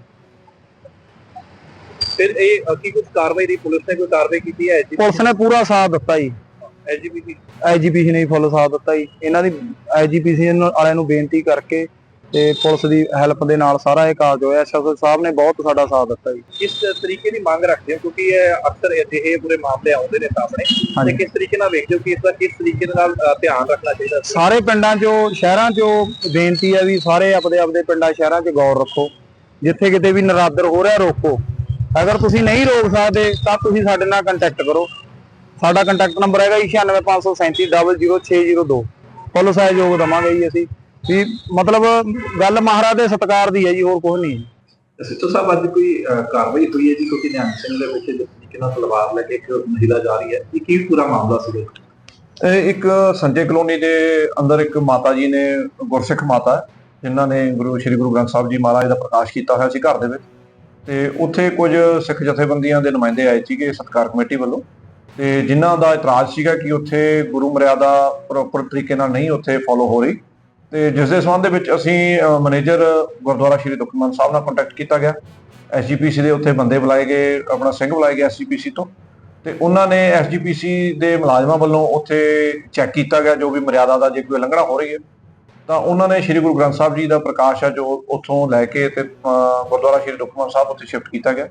ਫਿਰ ਇਹ ਕੀ ਕੁਝ ਕਾਰਵਾਈ ਦੀ ਪੁਲਿਸ ਨੇ ਕੋਈ ਕਾਰਵਾਈ ਕੀਤੀ ਹੈ? ਪੁਲਿਸ ਨੇ ਪੂਰਾ ਸਾਥ ਦਿੱਤਾ ਜੀ। ਐਜੀਪੀਸੀ ਆਈਜੀਪੀਸੀ ਨੇ ਵੀ ਫੁੱਲ ਸਾਥ ਦਿੱਤਾ ਜੀ। ਇਹਨਾਂ ਦੀ ਆਈਜੀਪੀਸੀ ਵਾਲਿਆਂ ਨੂੰ ਬੇਨਤੀ ਕਰਕੇ ਤੇ ਪੁਲਿਸ ਦੀ ਹੈਲਪ ਦੇ ਨਾਲ ਸਾਰਾ ਇਹ ਕਾਰਜ ਹੋਇਆ। ਐਸਐਸਓ ਸਾਹਿਬ ਨੇ ਬਹੁਤ ਸਾਡਾ ਸਾਥ ਦਿੱਤਾ ਜੀ। ਕਿਸ ਤਰੀਕੇ ਦੀ ਮੰਗ ਰੱਖਦੇ ਹੋ? ਕਿਉਂਕਿ ਇਹ ਅਕਸਰ ਅਜਿਹੇ ਪੂਰੇ ਮਾਮਲੇ ਆਉਂਦੇ ਨੇ ਸਾਹਮਣੇ। ਹਾਂਜੀ। ਤੇ ਕਿਸ ਤਰੀਕੇ ਨਾਲ ਵੇਖਦੇ ਹੋ ਕਿ ਇਸ ਦਾ ਕਿਸ ਤਰੀਕੇ ਦੇ ਨਾਲ ਧਿਆਨ ਰੱਖਣਾ ਚਾਹੀਦਾ ਸੀ? ਸਾਰੇ ਪਿੰਡਾਂ 'ਚੋਂ ਸ਼ਹਿਰਾਂ 'ਚੋਂ ਬੇਨਤੀ ਹੈ ਵੀ ਸਾਰੇ ਆਪਦੇ ਆਪਦੇ ਪਿੰਡਾਂ ਸ਼ਹਿਰਾਂ 'ਚ ਗੌਰ ਰੱਖੋ। ਜਿੱਥੇ ਕਿਤੇ ਵੀ ਨਰਾਦਰ ਹੋ ਰਿਹਾ ਰੋਕੋ। ਅਗਰ ਤੁਸੀਂ ਨਹੀਂ ਰੋਕ ਸਕਦੇ ਤਾਂ ਤੁਸੀਂ ਸਾਡੇ ਨਾਲ ਕੰਟੈਕਟ ਕਰੋ। ਸਾਡਾ ਕੰਟੈਕਟ ਨੰਬਰ ਹੈਗਾ 9653300602 ਪੁਲਿਸ ਸਹਿਯੋਗ ਦਵਾਂਗੇ ਜੀ ਅਸੀਂ। ਵੀ ਮਤਲਬ ਗੱਲ ਮਹਾਰਾਜ ਦੇ ਸਤਿਕਾਰ ਦੀ ਹੈ ਜੀ ਹੋਰ ਕੁਝ ਨਹੀਂ ਸਿੱਧੂ ਸਾਹਿਬ ਅੱਜ ਕੋਈ ਕਾਰਵਾਈ ਹੋਈ ਹੈ ਜੀ? ਕਿਉਂਕਿ ਨਿਹੰਗ ਸਿੰਘ ਦੇ ਵਿੱਚ ਜਿਸ ਤਰੀਕੇ ਨਾਲ ਤਲਵਾਰ ਲੈ ਕੇ ਇੱਕ ਮਹਿਲਾ ਜਾ ਰਹੀ ਹੈ ਇਹ ਕੀ ਪੂਰਾ ਮਾਮਲਾ ਸੀ? ਇਹ ਇੱਕ ਸੰਜੇ ਕਲੋਨੀ ਦੇ ਅੰਦਰ ਇੱਕ ਮਾਤਾ ਜੀ ਨੇ ਗੁਰਸਿੱਖ ਮਾਤਾ ਜਿਨ੍ਹਾਂ ਨੇ ਗੁਰੂ ਸ੍ਰੀ ਗੁਰੂ ਗ੍ਰੰਥ ਸਾਹਿਬ ਜੀ ਮਹਾਰਾਜ ਦਾ ਪ੍ਰਕਾਸ਼ ਕੀਤਾ ਹੋਇਆ ਸੀ ਘਰ ਦੇ ਵਿੱਚ। ਤੇ ਉੱਥੇ ਕੁਝ ਸਿੱਖ ਜਥੇਬੰਦੀਆਂ ਦੇ ਨੁਮਾਇੰਦੇ ਆਏ ਸੀਗੇ ਸਤਕਾਰ ਕਮੇਟੀ ਵੱਲੋਂ। ਤੇ ਜਿਨ੍ਹਾਂ ਦਾ ਇਤਰਾਜ਼ ਸੀਗਾ ਕਿ ਉੱਥੇ ਗੁਰੂ ਮਰਿਆਦਾ ਪ੍ਰੋਪਰ ਤਰੀਕੇ ਨਾਲ ਨਹੀਂ ਉੱਥੇ ਫੋਲੋ ਹੋ ਰਹੀ। ਤੇ ਜਿਸ ਦੇ ਸੰਬੰਧ ਦੇ ਵਿੱਚ ਅਸੀਂ ਮੈਨੇਜਰ ਗੁਰਦੁਆਰਾ ਸ਼੍ਰੀ ਦੁਖਮਨ ਸਾਹਿਬ ਨਾਲ ਕੰਟੈਕਟ ਕੀਤਾ ਗਿਆ। ਐਸਜੀਪੀਸੀ ਦੇ ਉੱਥੇ ਬੰਦੇ ਬੁਲਾਏ ਗਏ, ਆਪਣਾ ਸਿੰਘ ਬੁਲਾਏ ਗਏ ਐਸਜੀਪੀਸੀ ਤੋਂ। ਤੇ ਉਹਨਾਂ ਨੇ ਐਸਜੀਪੀਸੀ ਦੇ ਮੁਲਾਜ਼ਮਾਂ ਵੱਲੋਂ ਉੱਥੇ ਚੈੱਕ ਕੀਤਾ ਗਿਆ ਜੋ ਵੀ ਮਰਿਆਦਾ ਦਾ ਜੇ ਕੋਈ ਉਲੰਘਣਾ ਹੋ ਰਹੀ ਹੈ। ਤਾਂ ਉਹਨਾਂ ਨੇ ਸ੍ਰੀ ਗੁਰੂ ਗ੍ਰੰਥ ਸਾਹਿਬ ਜੀ ਦਾ ਪ੍ਰਕਾਸ਼ ਹੈ ਜੋ ਉੱਥੋਂ ਲੈ ਕੇ ਤੇ ਗੁਰਦੁਆਰਾ ਸ੍ਰੀ ਦੁਖਮਨ ਸਾਹਿਬ ਉੱਥੇ ਸ਼ਿਫਟ ਕੀਤਾ ਗਿਆ।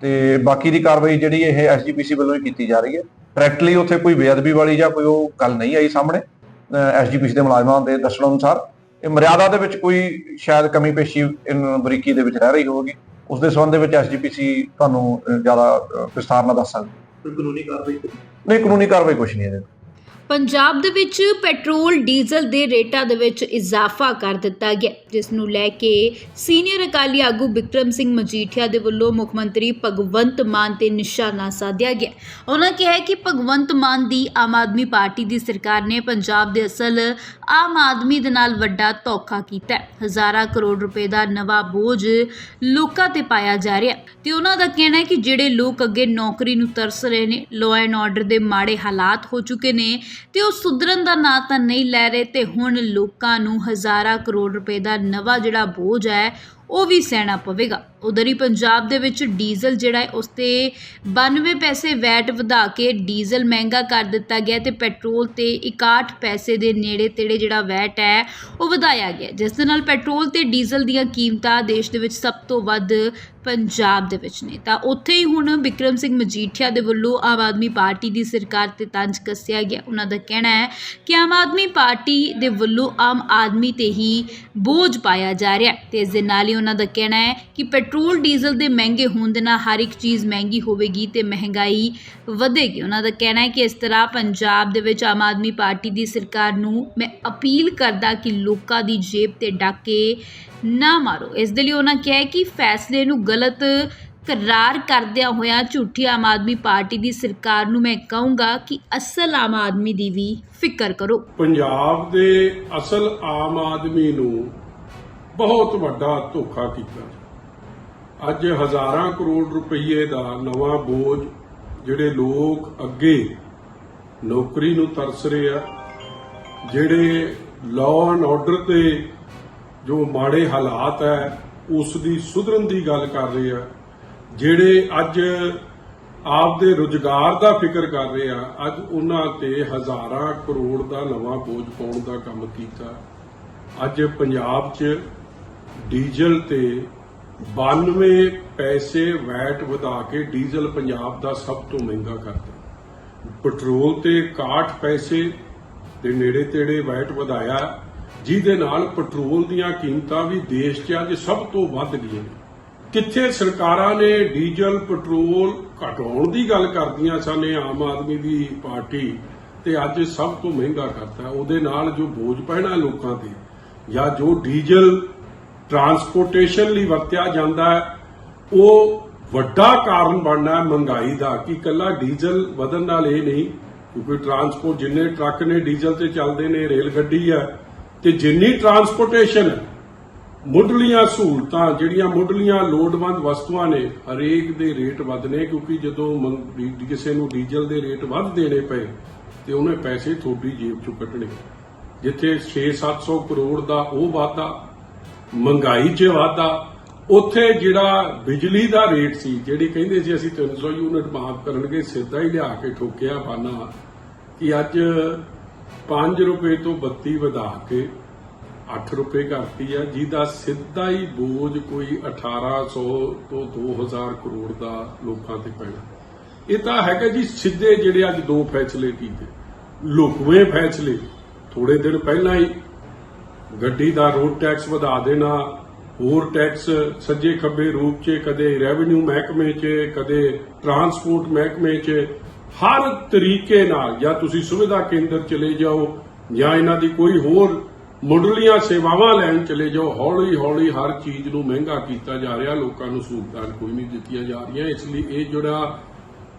ਤੇ ਬਾਕੀ ਦੀ ਕਾਰਵਾਈ ਜਿਹੜੀ ਇਹ ਐਸਜੀਪੀਸੀ ਵੱਲੋਂ ਹੀ ਕੀਤੀ ਜਾ ਰਹੀ ਹੈ। ਡਾਇਰੈਕਟਲੀ ਉੱਥੇ ਕੋਈ ਬੇਅਦਬੀ ਵਾਲੀ ਜਾਂ ਕੋਈ ਉਹ ਗੱਲ ਨਹੀਂ ਆਈ ਸਾਹਮਣੇ ਐਸਜੀਪੀਸੀ ਦੇ ਮੁਲਾਜ਼ਮਾਂ ਦੇ ਦੱਸਣ ਅਨੁਸਾਰ। ਇਹ ਮਰਿਆਦਾ ਦੇ ਵਿੱਚ ਕੋਈ ਸ਼ਾਇਦ ਕਮੀ ਪੇਸ਼ੀ ਬਰੀਕੀ ਦੇ ਵਿੱਚ ਰਹਿ ਰਹੀ ਹੋਵੇਗੀ। ਉਸ ਦੇ ਸੰਬੰਧ ਦੇ ਵਿੱਚ ਐਸਜੀਪੀਸੀ ਤੁਹਾਨੂੰ ਜ਼ਿਆਦਾ ਵਿਸਥਾਰ ਨਾਲ ਦੱਸ ਸਕਦੀ ਕਾਨੂੰਨੀ ਕਾਰਵਾਈ? ਨਹੀਂ ਕਾਨੂੰਨੀ ਕਾਰਵਾਈ ਕੁਝ ਨਹੀਂ ਇਹਦੇ ਪੰਜਾਬ ਦੇ ਵਿੱਚ ਪੈਟਰੋਲ, ਡੀਜ਼ਲ ਦੇ ਰੇਟਾਂ ਦੇ ਵਿੱਚ ਇਜ਼ਾਫਾ ਕਰ ਦਿੱਤਾ ਗਿਆ। ਜਿਸ ਨੂੰ ਲੈ ਕੇ ਸੀਨੀਅਰ ਅਕਾਲੀ ਆਗੂ ਵਿਕਰਮ ਸਿੰਘ ਮਜੀਠੀਆ ਦੇ ਵੱਲੋਂ ਮੁੱਖ ਮੰਤਰੀ ਭਗਵੰਤ ਮਾਨ ਤੇ ਨਿਸ਼ਾਨਾ ਸਾਧਿਆ ਗਿਆ। ਉਹਨਾਂ ਕਿਹਾ ਕਿ ਭਗਵੰਤ ਮਾਨ ਦੀ ਆਮ ਆਦਮੀ ਪਾਰਟੀ ਦੀ ਸਰਕਾਰ ਨੇ ਪੰਜਾਬ ਦੇ ਅਸਲ ਆਮ ਆਦਮੀ ਦੇ ਨਾਲ ਵੱਡਾ ਧੋਖਾ ਕੀਤਾ ਹਜ਼ਾਰਾਂ ਕਰੋੜ ਰੁਪਏ ਦਾ ਨਵਾਂ ਬੋਝ ਲੋਕਾਂ ਤੇ ਪਾਇਆ ਜਾ ਰਿਹਾ ਹੈ। ਤੇ ਉਹਨਾਂ ਦਾ ਕਹਿਣਾ ਹੈ ਕਿ ਜਿਹੜੇ ਲੋਕ ਅੱਗੇ ਨੌਕਰੀ ਨੂੰ ਤਰਸ ਰਹੇ ਨੇ ਲਾਅ ਐਂਡ ਆਰਡਰ ਦੇ ਮਾੜੇ ਹਾਲਾਤ ਹੋ ਚੁੱਕੇ ਨੇ ਤੇ ਉਹ ਸੁਧਰਨ ਦਾ ਨਾਂ ਤਾਂ ਨਹੀਂ ਲੈ ਰਹੇ ਤੇ ਹੁਣ ਲੋਕਾਂ ਨੂੰ ਹਜ਼ਾਰਾਂ ਕਰੋੜ ਰੁਪਏ ਦਾ ਨਵਾਂ ਜਿਹੜਾ ਬੋਝ ਹੈ, ਉਹ ਵੀ ਸਹਿਣਾ ਪਵੇਗਾ। ਉਧਰ ਹੀ ਪੰਜਾਬ ਦੇ ਵਿੱਚ ਡੀਜ਼ਲ ਜਿਹੜਾ ਹੈ, ਉਸ ਤੇ 92 ਪੈਸੇ ਵੈਟ ਵਧਾ ਕੇ ਡੀਜ਼ਲ ਮਹਿੰਗਾ ਕਰ ਦਿੱਤਾ ਗਿਆ ਤੇ ਪੈਟਰੋਲ ਤੇ 61 ਪੈਸੇ ਦੇ ਨੇੜੇ ਤੇੜੇ ਜਿਹੜਾ ਵੈਟ ਹੈ, ਉਹ ਵਧਾਇਆ ਗਿਆ ਜਿਸ ਦੇ ਨਾਲ ਪੈਟਰੋਲ ਤੇ ਡੀਜ਼ਲ ਦੀਆਂ ਕੀਮਤਾਂ ਦੇਸ਼ ਦੇ ਵਿੱਚ ਸਭ ਤੋਂ ਵੱਧ ਪੰਜਾਬ ਦੇ ਵਿੱਚ ਨੇ। ਤਾਂ ਉੱਥੇ ਹੀ ਹੁਣ ਵਿਕਰਮ ਸਿੰਘ ਮਜੀਠੀਆ ਦੇ ਵੱਲੋਂ ਆਮ ਆਦਮੀ ਪਾਰਟੀ ਦੀ ਸਰਕਾਰ ਤੇ ਤੰਜ ਕੱਸਿਆ ਗਿਆ। ਉਹਨਾਂ ਦਾ ਕਹਿਣਾ ਹੈ ਕਿ ਆਮ ਆਦਮੀ ਪਾਰਟੀ ਦੇ ਵੱਲੋਂ ਆਮ ਆਦਮੀ ਤੇ ਹੀ ਬੋਝ ਪਾਇਆ ਜਾ ਰਿਹਾ ਹੈ ਤੇ ਇਸ ਦੇ ਨਾਲ ਹੀ ਉਹਨਾਂ ਦਾ ਕਹਿਣਾ ਹੈ ਕਿ ਪੈਟਰੋਲ ਡੀਜ਼ਲ ਦੇ ਮਹਿੰਗੇ ਹੋਣ ਦੇ ਨਾਲ ਹਰ ਇੱਕ ਚੀਜ਼ ਮਹਿੰਗੀ ਹੋਵੇਗੀ ਤੇ ਮਹਿੰਗਾਈ ਵਧੇਗੀ। ਉਹਨਾਂ ਦਾ ਕਹਿਣਾ ਹੈ ਕਿ ਇਸ ਤਰ੍ਹਾਂ ਪੰਜਾਬ ਦੇ ਵਿੱਚ ਆਮ ਆਦਮੀ ਪਾਰਟੀ ਦੀ ਸਰਕਾਰ ਨੂੰ ਮੈਂ ਅਪੀਲ ਕਰਦਾ ਕਿ ਲੋਕਾਂ ਦੀ ਜੇਬ ਤੇ ਡਾਕੇ ਨਾ ਮਾਰੋ। ਇਸ ਦੇ ਲਈ ਉਹਨਾਂ ਕਿਹਾ ਕਿ ਫੈਸਲੇ ਨੂੰ ਗਲਤ ਕਰਾਰ ਕਰਦਿਆਂ ਹੋਇਆਂ ਝੂਠੀ ਆਮ ਆਦਮੀ ਪਾਰਟੀ ਦੀ ਸਰਕਾਰ ਨੂੰ ਮੈਂ ਕਹੂੰਗਾ ਕਿ ਅਸਲ ਆਮ ਆਦਮੀ ਦੀ ਵੀ ਫਿਕਰ ਕਰੋ। ਪੰਜਾਬ ਦੇ ਅਸਲ ਆਮ ਆਦਮੀ ਨੂੰ ਬਹੁਤ ਵੱਡਾ ਧੋਖਾ ਕੀਤਾ ਅੱਜ ਹਜ਼ਾਰਾਂ ਕਰੋੜ ਰੁਪਏ ਦਾ ਨਵਾਂ ਬੋਝ ਜਿਹੜੇ ਲੋਕ ਅੱਗੇ ਨੌਕਰੀ ਨੂੰ ਤਰਸ ਰਹੇ ਆ, ਜਿਹੜੇ ਲਾਅ ਐਂਡ ਆਰਡਰ ਤੇ ਜੋ ਮਾੜੇ ਹਾਲਾਤ ਹੈ, ਉਸ ਦੀ ਸੁਧਰਨ ਦੀ ਗੱਲ ਕਰ ਰਹੇ ਆ। ਜਿਹੜੇ ਅੱਜ ਆਪਦੇ ਰੁਜ਼ਗਾਰ ਦਾ ਫਿਕਰ ਕਰ ਰਹੇ ਆ, ਅੱਜ ਉਹਨਾਂ ਤੇ ਹਜ਼ਾਰਾਂ ਕਰੋੜ ਦਾ ਨਵਾਂ ਬੋਝ ਪਾਉਣ ਦਾ ਕੰਮ ਕੀਤਾ। ਅੱਜ ਪੰਜਾਬ 'ਚ ਡੀਜ਼ਲ ਤੇ 92 ਪੈਸੇ ਵੈਟ ਵਧਾ ਕੇ ਡੀਜ਼ਲ ਪੰਜਾਬ ਦਾ ਸਭ ਤੋਂ ਮਹਿੰਗਾ ਕਰਤਾ ਪੈਟਰੋਲ ਤੇ 61 ਪੈਸੇ ਦੇ ਨੇੜੇ ਤੇੜੇ ਵੈਟ ਵਧਾਇਆ। ਜਿਹਦੇ ਨਾਲ ਪੈਟਰੋਲ ਦੀਆਂ ਕੀਮਤਾਂ ਵੀ ਦੇਸ਼ 'ਚ ਅੱਜ ਸਭ ਤੋਂ ਵੱਧ ਗਈਆਂ। ਨੇ ਕਿੱਥੇ ਸਰਕਾਰਾਂ ਨੇ ਡੀਜ਼ਲ, ਪੈਟਰੋਲ ਘਟਾਉਣ ਦੀ ਗੱਲ ਕਰਦੀਆਂ ਸਨ, ਇਹ ਆਮ ਆਦਮੀ ਦੀ ਪਾਰਟੀ ਤੇ ਅੱਜ ਸਭ ਤੋਂ ਮਹਿੰਗਾ ਕਰਤਾ। ਉਹਦੇ ਨਾਲ ਜੋ ਬੋਝ ਪੈਣਾ ਲੋਕਾਂ ਤੇ ਜਾਂ ਜੋ ਡੀਜ਼ਲ ਟਰਾਂਸਪੋਰਟੇਸ਼ਨ ਲਈ ਵਰਤਿਆ ਜਾਂਦਾ ਹੈ। ਉਹ ਵੱਡਾ ਕਾਰਨ ਬਣਨਾ ਹੈ ਮਹਿੰਗਾਈ ਦਾ ਕਿ ਕੱਲਾ ਡੀਜ਼ਲ ਵਧਣ ਨਾਲ ਇਹ ਨਹੀਂ ਕਿਉਂਕਿ ਟਰਾਂਸਪੋਰਟ ਜਿੰਨੇ ਟਰੱਕ ਨੇ ਡੀਜ਼ਲ ਤੇ ਚੱਲਦੇ ਨੇ, ਰੇਲ ਗੱਡੀ ਹੈ ਤੇ ਜਿੰਨੀ ਟਰਾਂਸਪੋਰਟੇਸ਼ਨ ਮੁੱਢਲੀਆਂ ਸਹੂਲਤਾਂ ਜਿਹੜੀਆਂ ਮੁੱਢਲੀਆਂ ਲੋੜਵੰਦ ਵਸਤੂਆਂ ਨੇ, ਹਰੇਕ ਦੇ ਰੇਟ ਵਧਨੇ ਕਿਉਂਕਿ ਜਦੋਂ ਕਿਸੇ ਨੂੰ ਡੀਜ਼ਲ ਦੇ ਰੇਟ ਵੱਧ ਦੇਣੇ ਪਏ ਤੇ ਉਹਨੇ ਪੈਸੇ ਥੋੜੀ ਜੇਬ ਚੋਂ ਕੱਢਣੇ। ਜਿੱਥੇ 6-700 ਕਰੋੜ ਦਾ ਉਹ ਵਾਧਾ ਮਹਿੰਗਾਈ 'ਚ ਵਾਧਾ ਉੱਥੇ ਜਿਹੜਾ ਬਿਜਲੀ ਦਾ ਰੇਟ ਸੀ, ਜਿਹੜੀ ਕਹਿੰਦੇ ਸੀ ਅਸੀਂ 300 ਯੂਨਿਟ ਮਾਫ ਕਰਨਗੇ, ਸਿੱਧਾ ਹੀ ਲਿਆ ਕੇ ਠੋਕਿਆ ਬਾਨਾ, ਕਿ ਅੱਜ 5 ਰੁਪਏ ਤੋਂ 32 ਵਧਾ ਕੇ 8 ਰੁਪਏ ਕਰਤੀ ਆ, ਜਿਹਦਾ ਸਿੱਧਾ ਹੀ ਬੋਝ ਕੋਈ 1800 ਤੋਂ 2000 ਕਰੋੜ ਦਾ ਲੋਕਾਂ ਤੇ ਪੈਣਾ। ਇਹ ਤਾਂ ਹੈਗਾ ਜੀ ਸਿੱਧੇ ਜਿਹੜੇ ਅੱਜ ਦੋ ਫੈਸਲੇ ਕੀਤੇ। ਲੁਕਵੇਂ ਫੈਸਲੇ ਥੋੜੇ ਦਿਨ ਪਹਿਲਾਂ ਹੀ ਗੱਡੀ ਦਾ ਰੋਡ ਟੈਕਸ ਵਧਾ ਦੇਣਾ, ਹੋਰ ਟੈਕਸ ਸੱਜੇ ਖੱਬੇ ਰੂਪ 'ਚ, ਕਦੇ ਰੈਵਨਿਊ ਮਹਿਕਮੇ 'ਚ, ਕਦੇ ਟਰਾਂਸਪੋਰਟ ਮਹਿਕਮੇ 'ਚ, ਹਰ ਤਰੀਕੇ ਨਾਲ, ਜਾਂ ਤੁਸੀਂ ਸੁਵਿਧਾ ਕੇਂਦਰ ਚਲੇ ਜਾਓ, ਜਾਂ ਇਹਨਾਂ ਦੀ ਕੋਈ ਹੋਰ ਮੁੱਢਲੀਆਂ ਸੇਵਾਵਾਂ ਲੈਣ ਚਲੇ ਜਾਓ ਹੌਲੀ ਹੌਲੀ ਹਰ ਚੀਜ਼ ਨੂੰ ਮਹਿੰਗਾ ਕੀਤਾ ਜਾ ਰਿਹਾ, ਲੋਕਾਂ ਨੂੰ ਸਹੂਲਤਾਂ ਕੋਈ ਨਹੀਂ ਦਿੱਤੀਆਂ ਜਾ ਰਹੀਆਂ, ਇਸ ਲਈ ਇਹ ਜਿਹੜਾ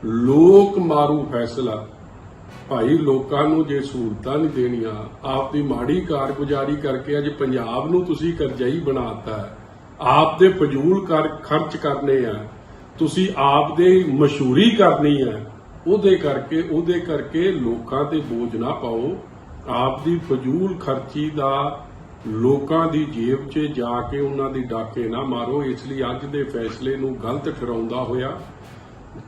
ਲੋਕ ਮਾਰੂ ਫੈਸਲਾ ਭਾਈ, ਲੋਕਾਂ ਨੂੰ ਜੇ ਸਹੂਲਤਾਂ ਨਹੀਂ ਦੇਣੀਆਂ, ਆਪ ਦੀ ਮਾੜੀ ਕਾਰਗੁਜ਼ਾਰੀ ਕਰਕੇ ਅੱਜ ਪੰਜਾਬ ਨੂੰ ਤੁਸੀਂ ਕਰਜ਼ਾਈ ਬਣਾਤਾ ਆਪ ਦੇ ਫਜ਼ੂਲ ਖਰਚ ਕਰਨੇ ਆ। ਤੁਸੀਂ ਆਪ ਦੇ ਮਸ਼ਹੂਰੀ ਕਰਨੀ ਹੈ। ਉਹਦੇ ਕਰਕੇ ਉਹਦੇ ਕਰਕੇ ਲੋਕਾਂ ਤੇ ਬੋਝ ਨਾ ਪਾਓ। ਆਪ ਦੀ ਫਜ਼ੂਲ ਖਰਚੀ ਦਾ ਲੋਕਾਂ ਦੀ ਜੇਬ 'ਚ ਜਾ ਕੇ ਉਹਨਾਂ ਦੀ ਡਾਕੇ ਨਾ ਮਾਰੋ। ਇਸ ਲਈ ਅੱਜ ਦੇ ਫੈਸਲੇ ਨੂੰ ਗਲਤ ਠਹਿਰਾਉਂਦਾ ਹੋਇਆ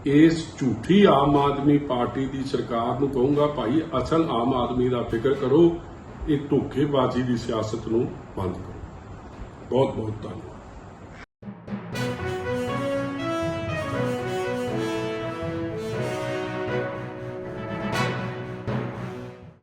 ਇਸ ਝੂਠੀ ਆਮ ਆਦਮੀ ਪਾਰਟੀ ਦੀ ਸਰਕਾਰ ਨੂੰ ਕਹੂੰਗਾ, ਭਾਈ ਅਸਲ ਆਮ ਆਦਮੀ ਦਾ ਫਿਕਰ ਕਰੋ, ਇਹ ਧੋਖੇਬਾਜ਼ੀ ਦੀ ਸਿਆਸਤ ਨੂੰ ਬੰਦ ਕਰੋ। ਬਹੁਤ ਬਹੁਤ ਧੰਨਵਾਦ।